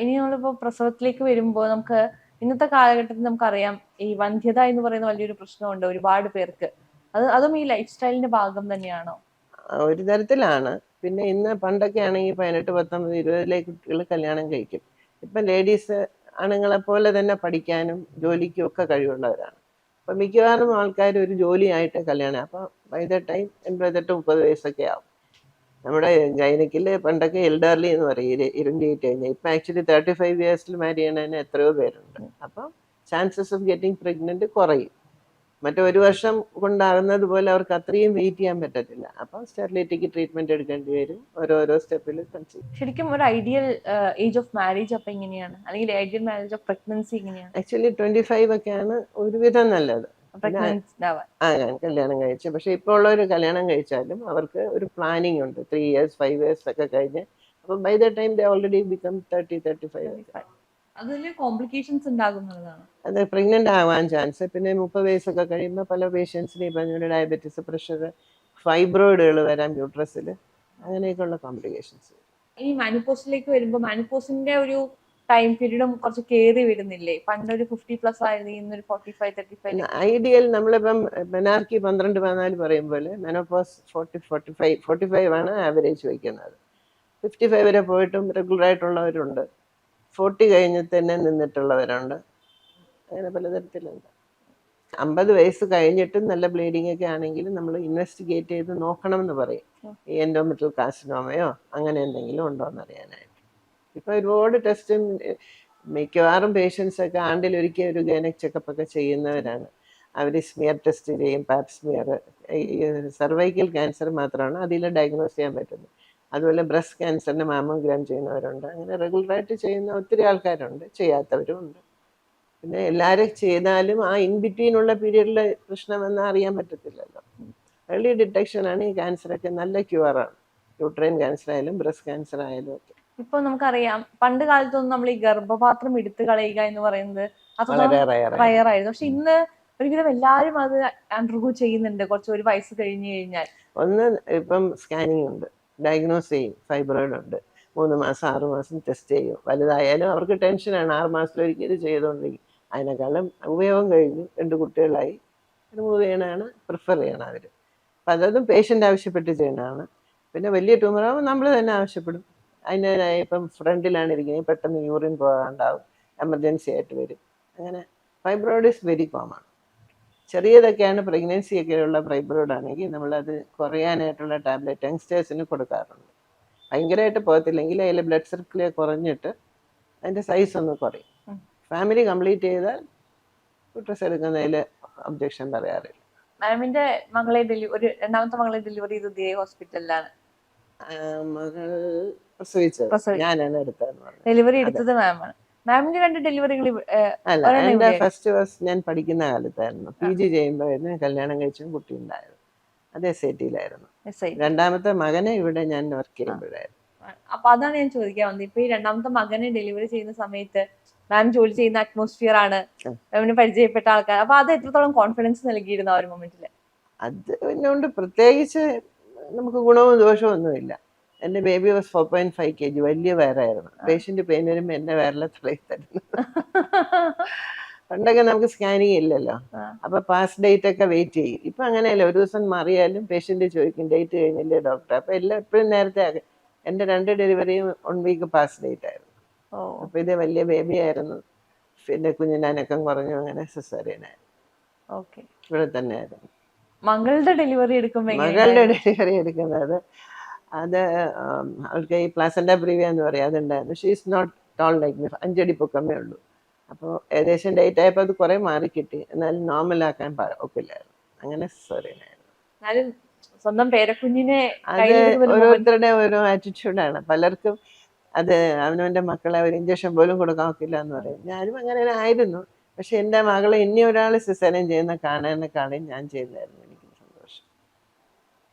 ഇനി നമ്മളിപ്പോ പ്രസവത്തിലേക്ക് വരുമ്പോൾ നമുക്ക് ഇന്നത്തെ കാലഘട്ടത്തിൽ നമുക്കറിയാം ഈ വന്ധ്യത എന്ന് പറയുന്ന വലിയൊരു പ്രശ്നമുണ്ട് ഒരുപാട് പേർക്ക്. അത് അതും ഈ ലൈഫ് സ്റ്റൈലിന്റെ ഭാഗം തന്നെയാണോ? ഒരു തരത്തിലാണ്. പിന്നെ ഇന്ന് പണ്ടൊക്കെ ആണെങ്കിൽ പതിനെട്ട് പത്തൊമ്പത് ഇരുപതിലെ കുട്ടികൾ കല്യാണം കഴിക്കും. ഇപ്പം ലേഡീസ് ആണുങ്ങളെ പോലെ തന്നെ പഠിക്കാനും ജോലിക്കും ഒക്കെ കഴിവുള്ളവരാണ്. അപ്പം മിക്കവാറും ആൾക്കാർ ഒരു ജോലിയായിട്ട് കല്യാണം. അപ്പം ബൈ ദ ടൈം എൺപത്തെട്ട് മുപ്പത് വയസ്സൊക്കെ ആവും. നമ്മുടെ ഗൈനക്കിൽ പണ്ടൊക്കെ എൽഡർലി എന്ന് പറയും എയ്റ്റ് കഴിഞ്ഞാൽ ഇപ്പം ആക്ച്വലി തേർട്ടി ഫൈവ് ഇയേഴ്സിൽ മാരി ചെയ്യണതിന് എത്രയോ പേരുണ്ട്. അപ്പം ചാൻസസ് ഓഫ് ഗെറ്റിംഗ് പ്രഗ്നന്റ് കുറയും. മറ്റേ ഒരു വർഷം കൊണ്ടാകുന്നത് പോലെ അവർക്ക് അത്രയും വെയിറ്റ് ചെയ്യാൻ പറ്റത്തില്ല. അപ്പം സ്റ്റെറിലിറ്റിക്ക് ട്രീറ്റ്മെന്റ് എടുക്കേണ്ടി വരും. ഓരോരോ സ്റ്റെപ്പിൽ കൺസീവ് ശരിക്കും ഒരു ഐഡിയൽ ഏജ് ഓഫ് മാരേജ് അപ്പൊ എങ്ങനെയാണ്? അല്ലെങ്കിൽ ഐഡിയൽ മാരേജ് ഓഫ് പ്രഗ്നൻസി എങ്ങനെയാണ്? ആക്ച്വലി ട്വന്റി ഫൈവ് ഒക്കെയാണ് ഒരുവിധം നല്ലത്. ആ ഞാൻ കല്യാണം കഴിച്ചു. പക്ഷെ ഇപ്പോൾ ഉള്ളവർ കല്യാണം കഴിച്ചാലും അവർക്ക് ഒരു പ്ലാനിങ് ഉണ്ട്. ത്രീ ഇയേഴ്സ് ഫൈവ് ഇയേഴ്സ് ഒക്കെ കഴിഞ്ഞ്. അപ്പം by the time they already become thirty thirty five അതിൽ കോംപ്ലിക്കേഷൻസ് ഉണ്ടാകുന്നതാണ് അത് പ്രഗ്നന്റ് ആവാൻ ചാൻസ് പിന്നെ മുപ്പത് വയസ്സൊക്കെ കഴിയുമ്പോൾ പല പേഷ്യൻസിന് ഈ പറഞ്ഞ ഡയബറ്റീസ് പ്രഷർ ഫൈബ്രോയിഡുകൾ വരാം യൂട്രസിൽ അങ്ങനെയൊക്കെയുള്ള കോംപ്ലിക്കേഷൻസ് ഈ മാനിപ്പോസിലേക്ക് വരുമ്പോൾ മാനിപ്പോസിന്റെ ഒരു ടൈം പീരീഡും കുറച്ച് കയറി വരുന്നില്ലേ? പണ്ടൊരു ഫിഫ്റ്റി പ്ലസ് ആയിരുന്നു ഇന്നൊരു forty five thirty five ideal നമ്മളിപ്പം മെനാർക്കി പന്ത്രണ്ട് പതിനാല് പറയുമ്പോൾ menopause forty forty five forty five ആണ് ആവറേജ് വയ്ക്കുന്നത്. ഫിഫ്റ്റി ഫൈവ് വരെ പോയിട്ടും റെഗുലർ ആയിട്ടുള്ളവരുണ്ട്. ഫോർട്ടി കഴിഞ്ഞ് തന്നെ നിന്നിട്ടുള്ളവരുണ്ട്. അങ്ങനെ പലതരത്തിലുണ്ട്. അമ്പത് വയസ്സ് കഴിഞ്ഞിട്ടും നല്ല ബ്ലീഡിംഗ് ഒക്കെ ആണെങ്കിൽ നമ്മൾ ഇൻവെസ്റ്റിഗേറ്റ് ചെയ്ത് നോക്കണം എന്ന് പറയും. ഈ എൻഡോമെട്രൽ കാസിനോമയോ അങ്ങനെ എന്തെങ്കിലും ഉണ്ടോ എന്ന് അറിയാനായിട്ട് ഇപ്പൊ ഒരുപാട് ടെസ്റ്റും മിക്കവാറും പേഷ്യൻസ് ഒക്കെ ആണ്ടിൽ ഒരിക്കൽ ഒരു ഗൈനക് ചെക്കപ്പ് ഒക്കെ ചെയ്യുന്നവരാണ്. അവർ സ്മിയർ ടെസ്റ്റ് ചെയ്യും പാപ്സ്മിയർ സർവൈക്കൽ ക്യാൻസർ മാത്രമാണ് അതിൽ ഡയഗ്നോസ് ചെയ്യാൻ പറ്റുന്നത്. അതുപോലെ ബ്രസ്റ്റ് ക്യാൻസറിന് മാമോഗ്രാം ചെയ്യുന്നവരുണ്ട്. അങ്ങനെ റെഗുലറായിട്ട് ചെയ്യുന്ന ഒത്തിരി ആൾക്കാരുണ്ട്. ചെയ്യാത്തവരും ഉണ്ട്. പിന്നെ എല്ലാവരും ചെയ്താലും ആ ഇൻ ബിറ്റ്വീനുള്ള പീരീഡിൽ പ്രശ്നമെന്ന് അറിയാൻ പറ്റത്തില്ലല്ലോ. ഏർലി ഡിറ്റക്ഷൻ ആണ് ഈ ക്യാൻസറൊക്കെ നല്ല ക്യൂറാണ് യൂട്രൈൻ ക്യാൻസർ ആയാലും ബ്രസ്റ്റ് ക്യാൻസർ ആയാലും ഒക്കെ. ഇപ്പൊ നമുക്കറിയാം പണ്ട് കാലത്തൊന്നും നമ്മൾ ഈ ഗർഭപാത്രം എടുത്തു കളയുക എന്ന് പറയുന്നത് റയറായിരുന്നു പക്ഷെ ഇന്ന് ഒരുവിധം എല്ലാവരും അത് അണ്ടർഗോ ചെയ്യുന്നുണ്ട്. കുറച്ച് ഒരു വയസ്സ് കഴിഞ്ഞു കഴിഞ്ഞാൽ. ഒന്ന് ഇപ്പം സ്കാനിങ് ഉണ്ട്. ഡയഗ്നോസ് ചെയ്യും. ഫൈബ്രോയിഡ് ഉണ്ട്. മൂന്ന് മാസം ആറ് മാസം ടെസ്റ്റ് ചെയ്യും. വലുതായാലും അവർക്ക് ടെൻഷനാണ് ആറ് മാസത്തിലൊരിക്കൽ ഇത് ചെയ്തുകൊണ്ടിരിക്കും. അതിനേക്കാളും ഉപയോഗം കഴിഞ്ഞു രണ്ട് കുട്ടികളായി. റിമൂവ് ചെയ്യണതാണ് പ്രിഫർ ചെയ്യണം അവർ അപ്പം അതൊന്നും പേഷ്യന്റ് ആവശ്യപ്പെട്ട് ചെയ്യണതാണ് പിന്നെ വലിയ ട്യൂമറാകുമ്പോൾ നമ്മൾ തന്നെ ആവശ്യപ്പെടും. അതിനായി ഇപ്പം ഫ്രണ്ടിലാണ് ഇരിക്കുന്നത്. പെട്ടെന്ന് യൂറിൻ പോകാണ്ടാവും. എമർജൻസി ആയിട്ട് വരും. അങ്ങനെ ഫൈബ്രോയിഡ് ഇസ് വെരി കോമൺ ചെറിയതൊക്കെയാണ് പ്രഗ്നൻസി ഒക്കെയുള്ള ഫൈബ്രോയിഡ് ആണെങ്കിൽ നമ്മളത് കുറയാനായിട്ടുള്ള ടാബ്ലറ്റ് യങ്സ്റ്റേഴ്സിന് കൊടുക്കാറുണ്ട്. ഭയങ്കരമായിട്ട് പോകത്തില്ലെങ്കിൽ അതിൽ ബ്ലഡ് സർക്കിൾ കുറഞ്ഞിട്ട് അതിന്റെ സൈസ് ഒന്ന് കുറയും. ഫാമിലി കംപ്ലീറ്റ് ചെയ്താൽ കുട്രസ് എടുക്കുന്നതിൽ ഒബ്ജക്ഷൻ പറയാറില്ല. മാമിന്റെ മകളെ ഡെലിവറി ഒരു രണ്ടാമത്തെ മകളെ ഡെലിവറി ചെയ്തത് ഇതേ ഹോസ്പിറ്റലിലാണ് മകൾ പ്രസവിച്ചത്. പ്രസവി- ഞാനാണ് എടുത്തത് ഡെലിവറി എടുത്തത് മാമാണ്. മാമിന്റെ രണ്ട് ഡെലിവറികൾ അല്ല ഇവിടെയാ? ഫസ്റ്റ് ഫസ്റ്റ് ഞാൻ പഠിക്കുന്ന കാലത്തായിരുന്നു. പി ജി ചെയ്യുമ്പോഴായിരുന്നു കല്യാണം കഴിച്ചും കുട്ടി ഉണ്ടായത്. അത് എസ് ഐ ടിയിലായിരുന്നു രണ്ടാമത്തെ മകനെ ഇവിടെ ഞാൻ വർക്ക് ചെയ്യുമ്പോഴായിരുന്നു. അപ്പൊ അതാണ് ഞാൻ ചോദിക്കാൻ വന്നത്. ഇപ്പൊ ഈ രണ്ടാമത്തെ മകനെ ഡെലിവറി ചെയ്യുന്ന സമയത്ത് മാം ജോലി ചെയ്യുന്ന അറ്റ്മോസ്ഫിയർ ആണ്. മാമിന് പരിചയപ്പെട്ട ആൾക്കാർ. അപ്പൊ അത് എത്രത്തോളം കോൺഫിഡൻസ് നൽകിയിരുന്നു ആ ഒരു മൊമെന്റിൽ അത് പിന്നെ പ്രത്യേകിച്ച് നമുക്ക് ഗുണവും ദോഷവും ഒന്നുമില്ല. എന്റെ baby was four point five K G വലിയ വയറായിരുന്നു പേഷ്യന്റ് പെയിൻ വരുമ്പോൾ എന്നെ വയറിലെ തലയിൽ തരുന്നു. പണ്ടൊക്കെ നമുക്ക് സ്കാനിങ് ഇല്ലല്ലോ. അപ്പൊ പാസ് ഡേറ്റ് ഒക്കെ വെയിറ്റ് ചെയ്യും. ഇപ്പൊ അങ്ങനെയല്ല. ഒരു ദിവസം മാറിയാലും പേഷ്യന്റ് ചോദിക്കും ഡേറ്റ് കഴിഞ്ഞില്ലേ ഡോക്ടർ അപ്പൊ എല്ലാം എപ്പോഴും നേരത്തെ എന്റെ എന്റെ രണ്ട് ഡെലിവറിയും വൺ വീക്ക് പാസ് ഡേറ്റ് ആയിരുന്നു. ഓ. അപ്പൊ ഇത് വലിയ ബേബി ആയിരുന്നു. പിന്നെ കുഞ്ഞിന്റെ അനക്കം കുറഞ്ഞു അങ്ങനെ സിസേറിയനായിരുന്നു ഇവിടെ തന്നെ ആയിരുന്നു മകളുടെ ഡെലിവറി എടുക്കുമ്പോ മകളുടെ ഡെലിവറി എടുക്കുന്നത് അത് അവൾക്ക് ഈ പ്ലാസൻഡ പ്രീവിയ എന്ന് പറയും അതുണ്ടായിരുന്നു. She is not tall like me അഞ്ചടി പൊക്കമേ ഉള്ളൂ. അപ്പോൾ ഏകദേശം ഡേറ്റ് ആയപ്പോൾ അത് കുറേ മാറി കിട്ടി. എന്നാലും നോർമൽ ആക്കാൻ പ- ഒക്കില്ലായിരുന്നു. അങ്ങനെ സോറി സ്വന്തം പേരക്കുഞ്ഞിനെ അത് ഒരു. ഓരോരുത്തരുടെ ഓരോ ആറ്റിറ്റ്യൂഡാണ് പലർക്കും അത് അവനവന്റെ മക്കളെ ഒരു ഇഞ്ചക്ഷൻ പോലും കൊടുക്കാൻ ഒക്കില്ല എന്ന് പറയും. ഞാനും അങ്ങനെ ആയിരുന്നു പക്ഷെ എന്റെ മകളെ ഇനി ഒരാൾ സിസേനം ചെയ്യുന്ന കാണാനേക്കാളും ഞാൻ സന്തോഷം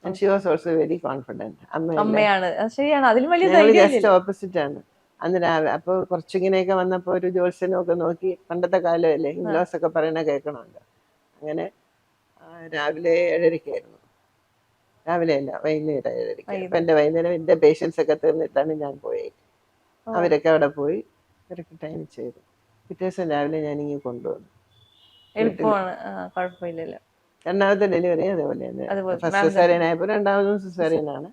and she was also very confident അമ്മയാണ്. ശരിയാണ്. അതിലും വലിയ ജസ്റ്റ് ഓപ്പോസിറ്റ് ആണ്. അന്ന് രാവിലെ അപ്പൊ കുറച്ചിങ്ങനെയൊക്കെ വന്നപ്പോ ഒരു ജോത്സ്യനൊക്കെ നോക്കി പണ്ടത്തെ കാലമല്ലേ? ഇൻലോസ് ഒക്കെ പറയണ കേൾക്കണമല്ലോ അങ്ങനെ രാവിലെ ഏഴരയ്ക്കായിരുന്നു രാവിലെ അല്ല വൈകുന്നേരം ഏഴരയ്ക്ക്. അപ്പൊ എന്റെ വൈകുന്നേരം എന്റെ പേഷ്യൻസ് ഒക്കെ തീർന്നിട്ടാണ് ഞാൻ പോയത് അവരൊക്കെ അവിടെ പോയി ഇവരൊക്കെ ടൈം ചെയ്തു. പിറ്റേ ദിവസം രാവിലെ ഞാൻ ഇങ്ങനെ കൊണ്ടുവന്നു. എളുപ്പമാണ്. കുഴപ്പമില്ലല്ലോ. രണ്ടാമത്തെ ഡെലിവറി അതേപോലെ തന്നെ ഫസ്റ്റ് സിസേറിയൻ ആയപ്പോൾ രണ്ടാമതും സിസേറിയൻ ആണ്.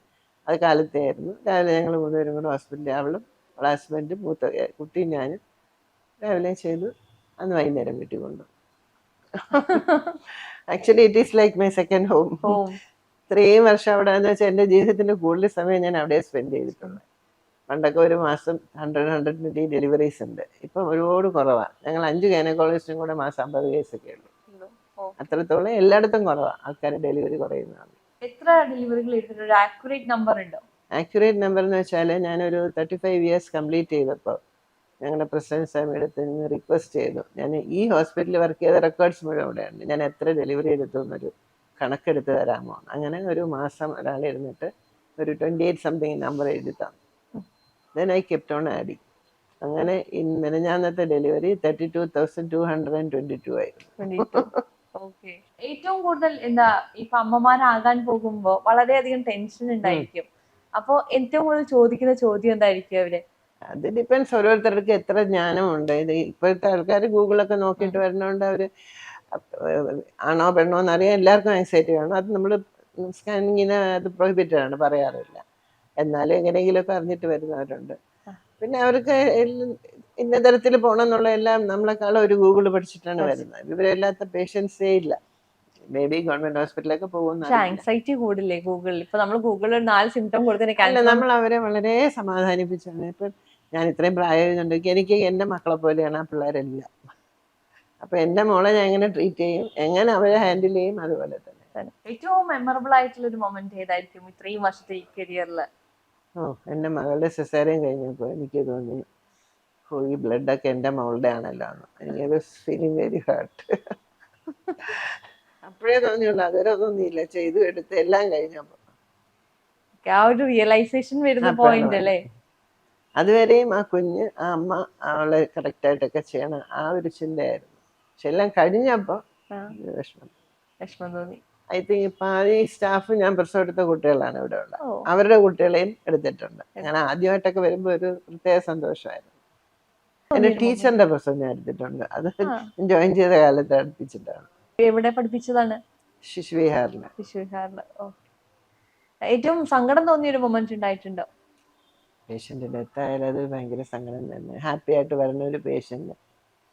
അത് കാലത്തെ ആയിരുന്നു രാവിലെ ഞങ്ങൾ മൂന്നുപേരും കൂടെ ഹോസ്പിറ്റലിൽ അവളും അവളെ ഹസ്ബൻഡും മൂത്ത കുട്ടിയും ഞാനും രാവിലെ ചെയ്തു. അന്ന് വൈകുന്നേരം വീട്ടിൽ കൊണ്ടു. Actually it is like my second home ഇത്രയും വർഷം അവിടെ എന്ന് വെച്ചാൽ എന്റെ ജീവിതത്തിന്റെ കൂടുതൽ സമയം ഞാൻ അവിടെ സ്പെൻഡ് ചെയ്തിട്ടുണ്ട് പണ്ടൊക്കെ ഒരു മാസം ഹൺഡ്രഡ് ഹൺഡ്രഡ് ട്വന്റി ഡെലിവറീസ് ഉണ്ട്. ഇപ്പം ഒരുപാട് കുറവാണ് ഞങ്ങൾ അഞ്ച് ഗൈനക്കോളജിസ്റ്റും കൂടെ മാസം അമ്പത് കേസൊക്കെ ഉള്ളൂ. അത്രത്തോളം എല്ലായിടത്തും കുറവാണ് ആൾക്കാർ ഡെലിവറി കുറയുന്നതാണ്. എത്ര ഡെലിവറികൾ ഒരു ആക്യുറേറ്റ് നമ്പർ ഉണ്ടോ? ആക്യുറേറ്റ് നമ്പർ എന്ന് വെച്ചാൽ ഞാനൊരു തേർട്ടി ഫൈവ് ഇയേഴ്സ് കംപ്ലീറ്റ് ചെയ്തപ്പോൾ ഞങ്ങളുടെ പ്രസിഡന്റ് സാമി അടുത്ത് നിന്ന് റിക്വസ്റ്റ് ചെയ്തു. ഞാൻ ഈ ഹോസ്പിറ്റലിൽ വർക്ക് ചെയ്ത റെക്കോർഡ്സ് മുഴുവൻ ഇവിടെയുണ്ട് ഞാൻ എത്ര ഡെലിവറി എടുത്തു എന്നൊരു കണക്കെടുത്ത് തരാമോ? അങ്ങനെ ഒരു മാസം ഒരാൾ ഇരുന്നിട്ട് ഒരു ട്വന്റി എയ്റ്റ് സംതിങ് നമ്പർ എഴുതി തന്നു. ദെൻ ഐ കെപ്റ്റ് ഓൺ ആഡി അങ്ങനെ മെനഞ്ഞാന്നത്തെ delivery thirty two thousand two hundred and twenty two ആയിരുന്നു. ഓക്കെ ഏറ്റവും കൂടുതൽ എന്താ ഇപ്പൊ അമ്മമാരാകാൻ പോകുമ്പോ വളരെയധികം ടെൻഷൻ ഉണ്ടായിരിക്കും. അപ്പൊ ഏറ്റവും കൂടുതൽ ചോദിക്കുന്ന ചോദ്യം എന്തായിരിക്കും അവർ? അത് ഡിപ്പെൻസ് ഓരോരുത്തർക്ക് എത്ര ജ്ഞാനമുണ്ട്. ഇത് ഇപ്പോഴത്തെ ആൾക്കാർ ഗൂഗിളൊക്കെ നോക്കിയിട്ട് വരുന്നതുകൊണ്ട് അവർ ആണോ പെണ്ണോ എന്നറിയാൻ എല്ലാവർക്കും ആൻസൈറ്റി വേണം. അത് നമ്മൾ സ്കാനിങ്ങിന് അത് പ്രൊഹിബിറ്റഡ് ആണ് പറയാറില്ല. എന്നാലും എങ്ങനെയെങ്കിലുമൊക്കെ അറിഞ്ഞിട്ട് വരുന്നവരുണ്ട്. പിന്നെ അവർക്ക് ഇന്ന തരത്തിൽ പോകണം എന്നുള്ള എല്ലാം നമ്മളെക്കാളും ഒരു ഗൂഗിൾ പഠിച്ചിട്ടാണ് വരുന്നത്. ഇവരെല്ലാത്ത പേഷ്യൻസേ ഇല്ല. മേ ബി ഗവൺമെന്റ് ഹോസ്പിറ്റലൊക്കെ പോകുന്ന ആങ്സൈറ്റി കൂടില്ലേ ഗൂഗിളിൽ ഇപ്പൊ നമ്മൾ ഗൂഗിളിൽ നാല് സിംറ്റം കൊടുത്തതിന് അല്ല നമ്മൾ അവരെ വളരെ സമാധാനിപ്പിച്ചാണ്. ഇപ്പൊ ഞാൻ ഇത്രയും പ്രായമായതുണ്ടെങ്കിൽ എനിക്ക് എന്റെ മക്കളെ പോലെയാണ് ആ പിള്ളേരെല്ലാം. അപ്പൊ എന്റെ മോളെ ഞാൻ എങ്ങനെ ട്രീറ്റ് ചെയ്യും? എങ്ങനെ അവരെ ഹാൻഡിൽ ചെയ്യും? അതുപോലെ തന്നെ. ഏറ്റവും മെമ്മറബിൾ ആയിട്ടുള്ള ഒരു മൊമെന്റ് ഏതായിരിക്കും ഇത്രയും വർഷത്തെ ഈ കരിയറിൽ ഓ എന്റെ മകളുടെ സിസേറിയൻ കഴിഞ്ഞപ്പോൾ എനിക്ക് തോന്നി ഓ ഈ ബ്ലഡൊക്കെ എന്റെ മകളുടെ ആണല്ലോ എന്ന് ഫീലിംഗ് വെരി ഹാർട്ട് അപ്പോഴേ തോന്നിയുള്ളൂ അതൊരു തോന്നിയില്ല ചെയ്തു എടുത്ത് എല്ലാം കഴിഞ്ഞപ്പോൾ ആ ഒരു റിയലൈസേഷൻ വരുന്ന പോയിന്റ് അല്ലേ? അതുവരെയും ആ കുഞ്ഞ് ആ അമ്മ അവളെ കറക്റ്റായിട്ടൊക്കെ ചെയ്യണം ആ ഒരു ചിന്തയായിരുന്നു. പക്ഷെ എല്ലാം കഴിഞ്ഞപ്പോൾ വിഷമം. വിഷമം തോന്നി. ഐ തിങ്ക് ഇപ്പം ഈ സ്റ്റാഫ് ഞാൻ പ്രസവം എടുത്ത കുട്ടികളാണ് ഇവിടെ ഉള്ളത് അവരുടെ കുട്ടികളെയും എടുത്തിട്ടുണ്ട്. അങ്ങനെ ആദ്യമായിട്ടൊക്കെ വരുമ്പോൾ ഒരു പ്രത്യേക സന്തോഷമായിരുന്നു. എന്റെ ടീച്ചറിന്റെ പ്രശ്നം ഞാൻ എടുത്തിട്ടുണ്ട്. അത് ജോയിൻ ചെയ്ത കാലത്ത് അടുപ്പിച്ചിട്ടാണ് എവിടെ പഠിപ്പിച്ചതാണ്? ശിശുവിഹാറിന് ശിശുവിഹാറിന് ഏറ്റവും സങ്കടം തോന്നിയ ഒരു മൊമെന്റ് ഉണ്ടായിട്ടുണ്ടോ? പേഷ്യന്റ് ഡെത്ത് ആയാലും അത് ഭയങ്കര സങ്കടം തന്നെ. ഹാപ്പി ആയിട്ട് വരുന്ന ഒരു പേഷ്യന്റ്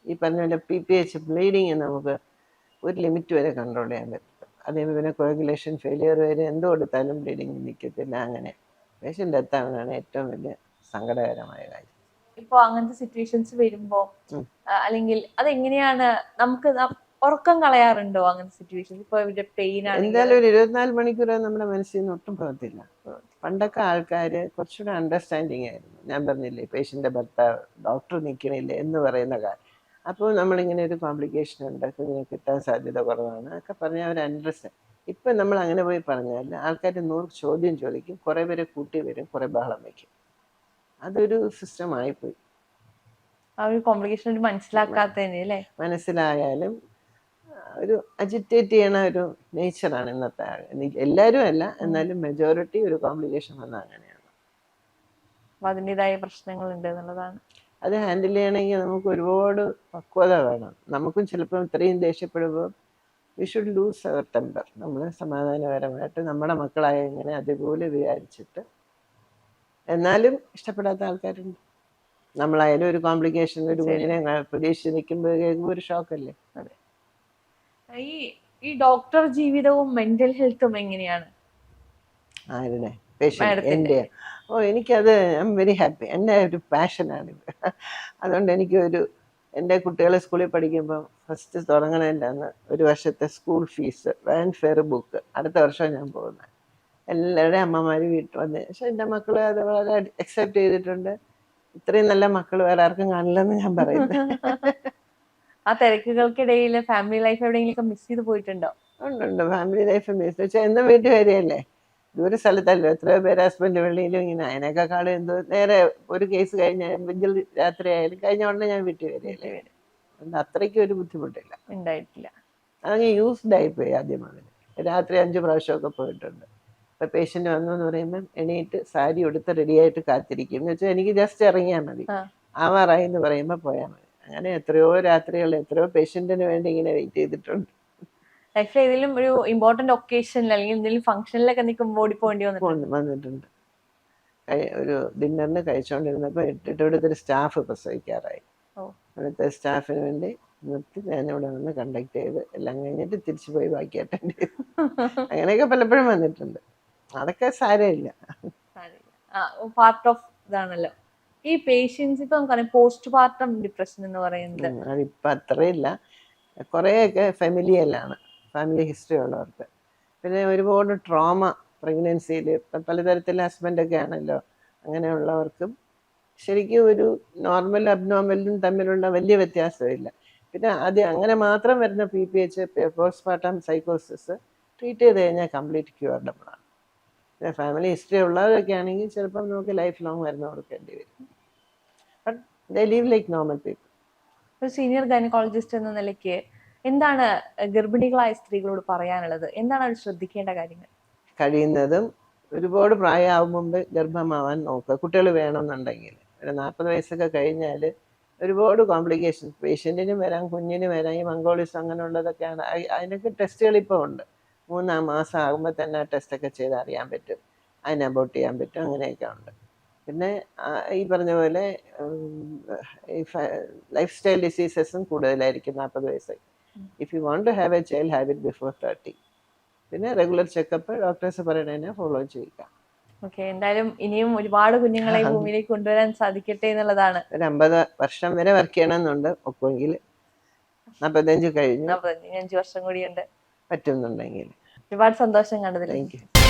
ഈ പറഞ്ഞ പോലെ പി പി എച്ച് ബ്ലീഡിങ് നമുക്ക് ഒരു ലിമിറ്റ് വരെ കൺട്രോൾ ചെയ്യാൻ പറ്റും. അതേപോലെ പിന്നെ കോഗുലേഷൻ ഫെയിലിയർ വരെ എന്ത് കൊടുത്താലും ബ്ലീഡിങ് നിൽക്കത്തില്ല അങ്ങനെ. പേഷ്യന്റ് ഡെത്ത് ആവുന്നതാണ് ഏറ്റവും വലിയ സങ്കടകരമായ കാര്യം. ഇപ്പൊ അങ്ങനത്തെ സിറ്റുവേഷൻസ് വരുമ്പോ അല്ലെങ്കിൽ അതെങ്ങനെയാണ് നമുക്ക് ഉറക്കം കളയാറുണ്ടോ അങ്ങനത്തെ സിറ്റുവേഷൻസ് ഇപ്പൊ ഇവിടെ പെയിൻ ആണ് എന്തായാലും ഒരു ഇരുപത്തിനാല് മണിക്കൂർ നമ്മുടെ മനസ്സിൽ നിന്ന് ഒട്ടും പോകത്തില്ല പണ്ടൊക്കെ ആൾക്കാർ കുറച്ചുകൂടെ അണ്ടർസ്റ്റാൻഡിങ് ആയിരുന്നു. ഞാൻ പറഞ്ഞില്ലേ പേഷ്യന്റെ ഭർത്താവ് ഡോക്ടർ നിൽക്കണില്ലേ എന്ന് പറയുന്ന കാര്യം അപ്പോൾ നമ്മളിങ്ങനെ ഒരു കോംപ്ലിക്കേഷൻ ഉണ്ട് കുഞ്ഞിനെ കിട്ടാൻ സാധ്യത കുറവാണ് ഒക്കെ പറഞ്ഞാൽ അവർ അണ്ടർസ്റ്റാൻഡ് ഇപ്പം നമ്മൾ അങ്ങനെ പോയി പറഞ്ഞാൽ ആൾക്കാർ നൂറ് ചോദ്യം ചോദിക്കും കുറേ പേരെ കൂട്ടി വരും കുറേ ബഹളം വയ്ക്കും അതൊരു സിസ്റ്റം ആയിപ്പോയി. ആ ഒരു കോംപ്ലിക്കേഷൻ മനസ്സിലാക്കാത്തതിന് അല്ലേ? മനസ്സിലായാലും ഒരു അജിറ്റേറ്റ് ചെയ്യണ ഒരു നേച്ചറാണ് ഇന്നത്തെ. എല്ലാവരും അല്ല എന്നാലും മെജോറിറ്റി ഒരു കോംപ്ലിക്കേഷൻ വന്ന അങ്ങനെയാണ്. അതിന്റെതായ പ്രശ്നങ്ങളുണ്ട് എന്നുള്ളതാണ്. അത് ഹാൻഡിൽ ചെയ്യണമെങ്കിൽ നമുക്ക് ഒരുപാട് പക്വത വേണം. നമുക്കും ചിലപ്പോൾ ഇത്രയും ദേഷ്യപ്പെടുമ്പോൾ we should lose our temper നമ്മൾ സമാധാനപരമായിട്ട് നമ്മുടെ മക്കളായ ഇങ്ങനെ അതുപോലെ വിചാരിച്ചിട്ട് എന്നാലും ഇഷ്ടപ്പെടാത്ത ആൾക്കാരുണ്ട്. നമ്മളായാലും ഒരു കോംപ്ലിക്കേഷൻ ഒരു കുഞ്ഞിനെ പ്രതീക്ഷിച്ച് നിൽക്കുമ്പോൾ ഒരു ഷോക്കല്ലേ ഈ ഈ ഡോക്ടർ ജീവിതവും മെന്റൽ ഹെൽത്തും എങ്ങനെയാണ്? ആരുടെ. എന്റെ. ഓ എനിക്കത് ഐ എം വെരി ഹാപ്പി എന്റെ ഒരു പാഷനാണ് അതുകൊണ്ട് എനിക്ക് ഒരു എന്റെ കുട്ടികളെ സ്കൂളിൽ പഠിക്കുമ്പോൾ ഫസ്റ്റ് തുടങ്ങണതിന്റെ അന്ന് ഒരു വർഷത്തെ school fees van fare book അടുത്ത വർഷം ഞാൻ പോകുന്നത് എല്ലാവരുടെയും അമ്മമാർ വീട്ടിൽ വന്ന്. പക്ഷെ എന്റെ മക്കൾ അത് വളരെ അക്സെപ്റ്റ് ചെയ്തിട്ടുണ്ട്. ഇത്രയും നല്ല മക്കൾ വേറെ ആർക്കും കാണില്ലെന്ന് ഞാൻ പറയുന്നത് ആ തിരക്കുകൾക്കിടയിൽ ഫാമിലി ലൈഫ് എവിടെയെങ്കിലും മിസ് ചെയ്ത് പോയിട്ടുണ്ടോ? ഉണ്ട് ഉണ്ട്. ഫാമിലി ലൈഫ് മിസ് വെച്ചാൽ എന്നും വീട്ടിൽ വരികയല്ലേ ദൂര സ്ഥലത്തല്ലോ? എത്രയോ പേര് ഹസ്ബൻഡ് വെള്ളിയിലും ഇങ്ങനെ അതിനേക്കാൾ എന്തോ നേരെ ഒരു കേസ് കഴിഞ്ഞ എങ്കിൽ രാത്രി ആയാലും കഴിഞ്ഞ ഉടനെ ഞാൻ വീട്ടിൽ വരികയല്ലേ? അതുകൊണ്ട് അത്രയ്ക്ക് ഒരു ബുദ്ധിമുട്ടില്ല. ഉണ്ടായിട്ടില്ല. അതങ്ങ് യൂസ്ഡ് ആയിപ്പോയി ആദ്യം അതിന് രാത്രി അഞ്ച് പ്രാവശ്യമൊക്കെ പോയിട്ടുണ്ട്. ഇപ്പം പേഷ്യന്റ് വന്നു എന്ന് പറയുമ്പം എണീറ്റ് സാരി ഉടുത്ത് റെഡിയായിട്ട് കാത്തിരിക്കും. എന്ന് വെച്ചാൽ എനിക്ക് ജസ്റ്റ് ഇറങ്ങിയാൽ മതി. ആവാറായി എന്ന് പറയുമ്പോൾ പോയാൽ മതി. അങ്ങനെ എത്രയോ രാത്രികൾ എത്രയോ പേഷ്യന്റിന് വേണ്ടി ഇങ്ങനെ വെയിറ്റ് ചെയ്തിട്ടുണ്ട്. ലൈഫിൽ ഏതെങ്കിലും ഒരു ഇമ്പോർട്ടന്റ് ഒക്കേഷനിൽ അല്ലെങ്കിൽ എന്തെങ്കിലും ഫംഗ്ഷനിലൊക്കെ നിൽക്കുമ്പോൾ ഓടിപ്പോണ്ടി വന്നിട്ടുണ്ട്? ഒരു ഡിന്നറിന് കഴിച്ചുകൊണ്ടിരുന്നപ്പോൾ ഒരു സ്റ്റാഫ് പ്രസവിക്കാറായി ഓ. ഇവിടുത്തെ സ്റ്റാഫിന് വേണ്ടി നിർത്തി ഞാനിവിടെ നിന്ന് കണ്ടക്ട് ചെയ്ത് എല്ലാം കഴിഞ്ഞിട്ട് തിരിച്ചു പോയി ബാക്കി അറ്റൻഡ് ചെയ്തു. അങ്ങനെയൊക്കെ പലപ്പോഴും വന്നിട്ടുണ്ട്. അതൊക്കെ സാരമില്ല. പാർട്ട് ഓഫ് ഇതാണല്ലോ. ഈ പേഷ്യൻസ് ഇപ്പൊ നമുക്കറിയാം പോസ്റ്റ് പാർട്ടം ഡിപ്രഷൻ എന്ന് പറയുന്നത്. അതിപ്പം അത്രയില്ല. കുറേയൊക്കെ ഫെമിലിയലാണ് ഫാമിലി ഹിസ്റ്ററി ഉള്ളവർക്ക്. പിന്നെ ഒരുപാട് ട്രോമ പ്രഗ്നൻസിയിൽ പലതരത്തിൽ ഹസ്ബൻഡൊക്കെ ആണല്ലോ. അങ്ങനെയുള്ളവർക്കും ശരിക്കും ഒരു നോർമൽ അബ്നോർമലും തമ്മിലുള്ള വലിയ വ്യത്യാസമില്ല. പിന്നെ അത് അങ്ങനെ മാത്രം വരുന്ന പി പി എച്ച് പോസ്റ്റ്മോർട്ടം സൈക്കോസിസ് ട്രീറ്റ് ചെയ്ത് കഴിഞ്ഞാൽ കംപ്ലീറ്റ് ക്യൂർഡബിളാണ് ഫാമിലി ഹിസ്റ്ററി ഉള്ളവരൊക്കെ ആണെങ്കിൽ ചിലപ്പം നമുക്ക് ലൈഫ് ലോങ് മരുന്ന് കൊടുക്കേണ്ടി വരും. But they live like normal people ഒരു സീനിയർ ഗൈനക്കോളജിസ്റ്റ് എന്ന നിലയ്ക്ക് എന്താണ് ഗർഭിണികളായ സ്ത്രീകളോട് പറയാനുള്ളത്? എന്താണ് അവർ ശ്രദ്ധിക്കേണ്ട കാര്യങ്ങൾ? കഴിയുന്നതും ഒരുപാട് പ്രായമാവും മുമ്പ് ഗർഭമാവാൻ നോക്കുക. കുട്ടികൾ വേണമെന്നുണ്ടെങ്കിൽ. ഒരു നാൽപ്പത് വയസ്സൊക്കെ കഴിഞ്ഞാൽ ഒരുപാട് കോംപ്ലിക്കേഷൻസ് പേഷ്യന്റിനും വരാം കുഞ്ഞിനും വരാം. ഈ മംഗോളിസ് അങ്ങനെയുള്ളതൊക്കെയാണ്. അതിനൊക്കെ ടെസ്റ്റുകൾ ഇപ്പോൾ ഉണ്ട്. മൂന്നാം മാസം ആകുമ്പോൾ തന്നെ ആ ടെസ്റ്റൊക്കെ ചെയ്ത് അറിയാൻ പറ്റും. അതിനെ അബോട്ട് ചെയ്യാൻ പറ്റും. അങ്ങനെയൊക്കെ ഉണ്ട്. പിന്നെ ഈ പറഞ്ഞ പോലെ ഈ ലൈഫ് സ്റ്റൈൽ ഡിസീസസും കൂടുതലായിരിക്കും നാൽപ്പത് വയസ്സ് if you want to have a child have it before thirty പിന്നെ റെഗുലർ ചെക്കപ്പ് ഡോക്ടേഴ്സ് പറയണതിനെ ഫോളോ ചെയ്യുക. ഓക്കെ എന്തായാലും ഇനിയും ഒരുപാട് കുഞ്ഞുങ്ങളെ ഭൂമിയിലേക്ക് കൊണ്ടുവരാൻ സാധിക്കട്ടെ എന്നുള്ളതാണ്. ഒരു അമ്പത് വർഷം വരെ വർക്ക് ചെയ്യണമെന്നുണ്ട്. ഒക്കുമെങ്കിൽ നാൽപ്പത്തഞ്ച് കഴിഞ്ഞു. നാൽപ്പത്തഞ്ച് അഞ്ചു വർഷം കൂടിയുണ്ട്. പറ്റുന്നുണ്ടെങ്കിൽ. ഒരുപാട് സന്തോഷം കണ്ടതിൽ.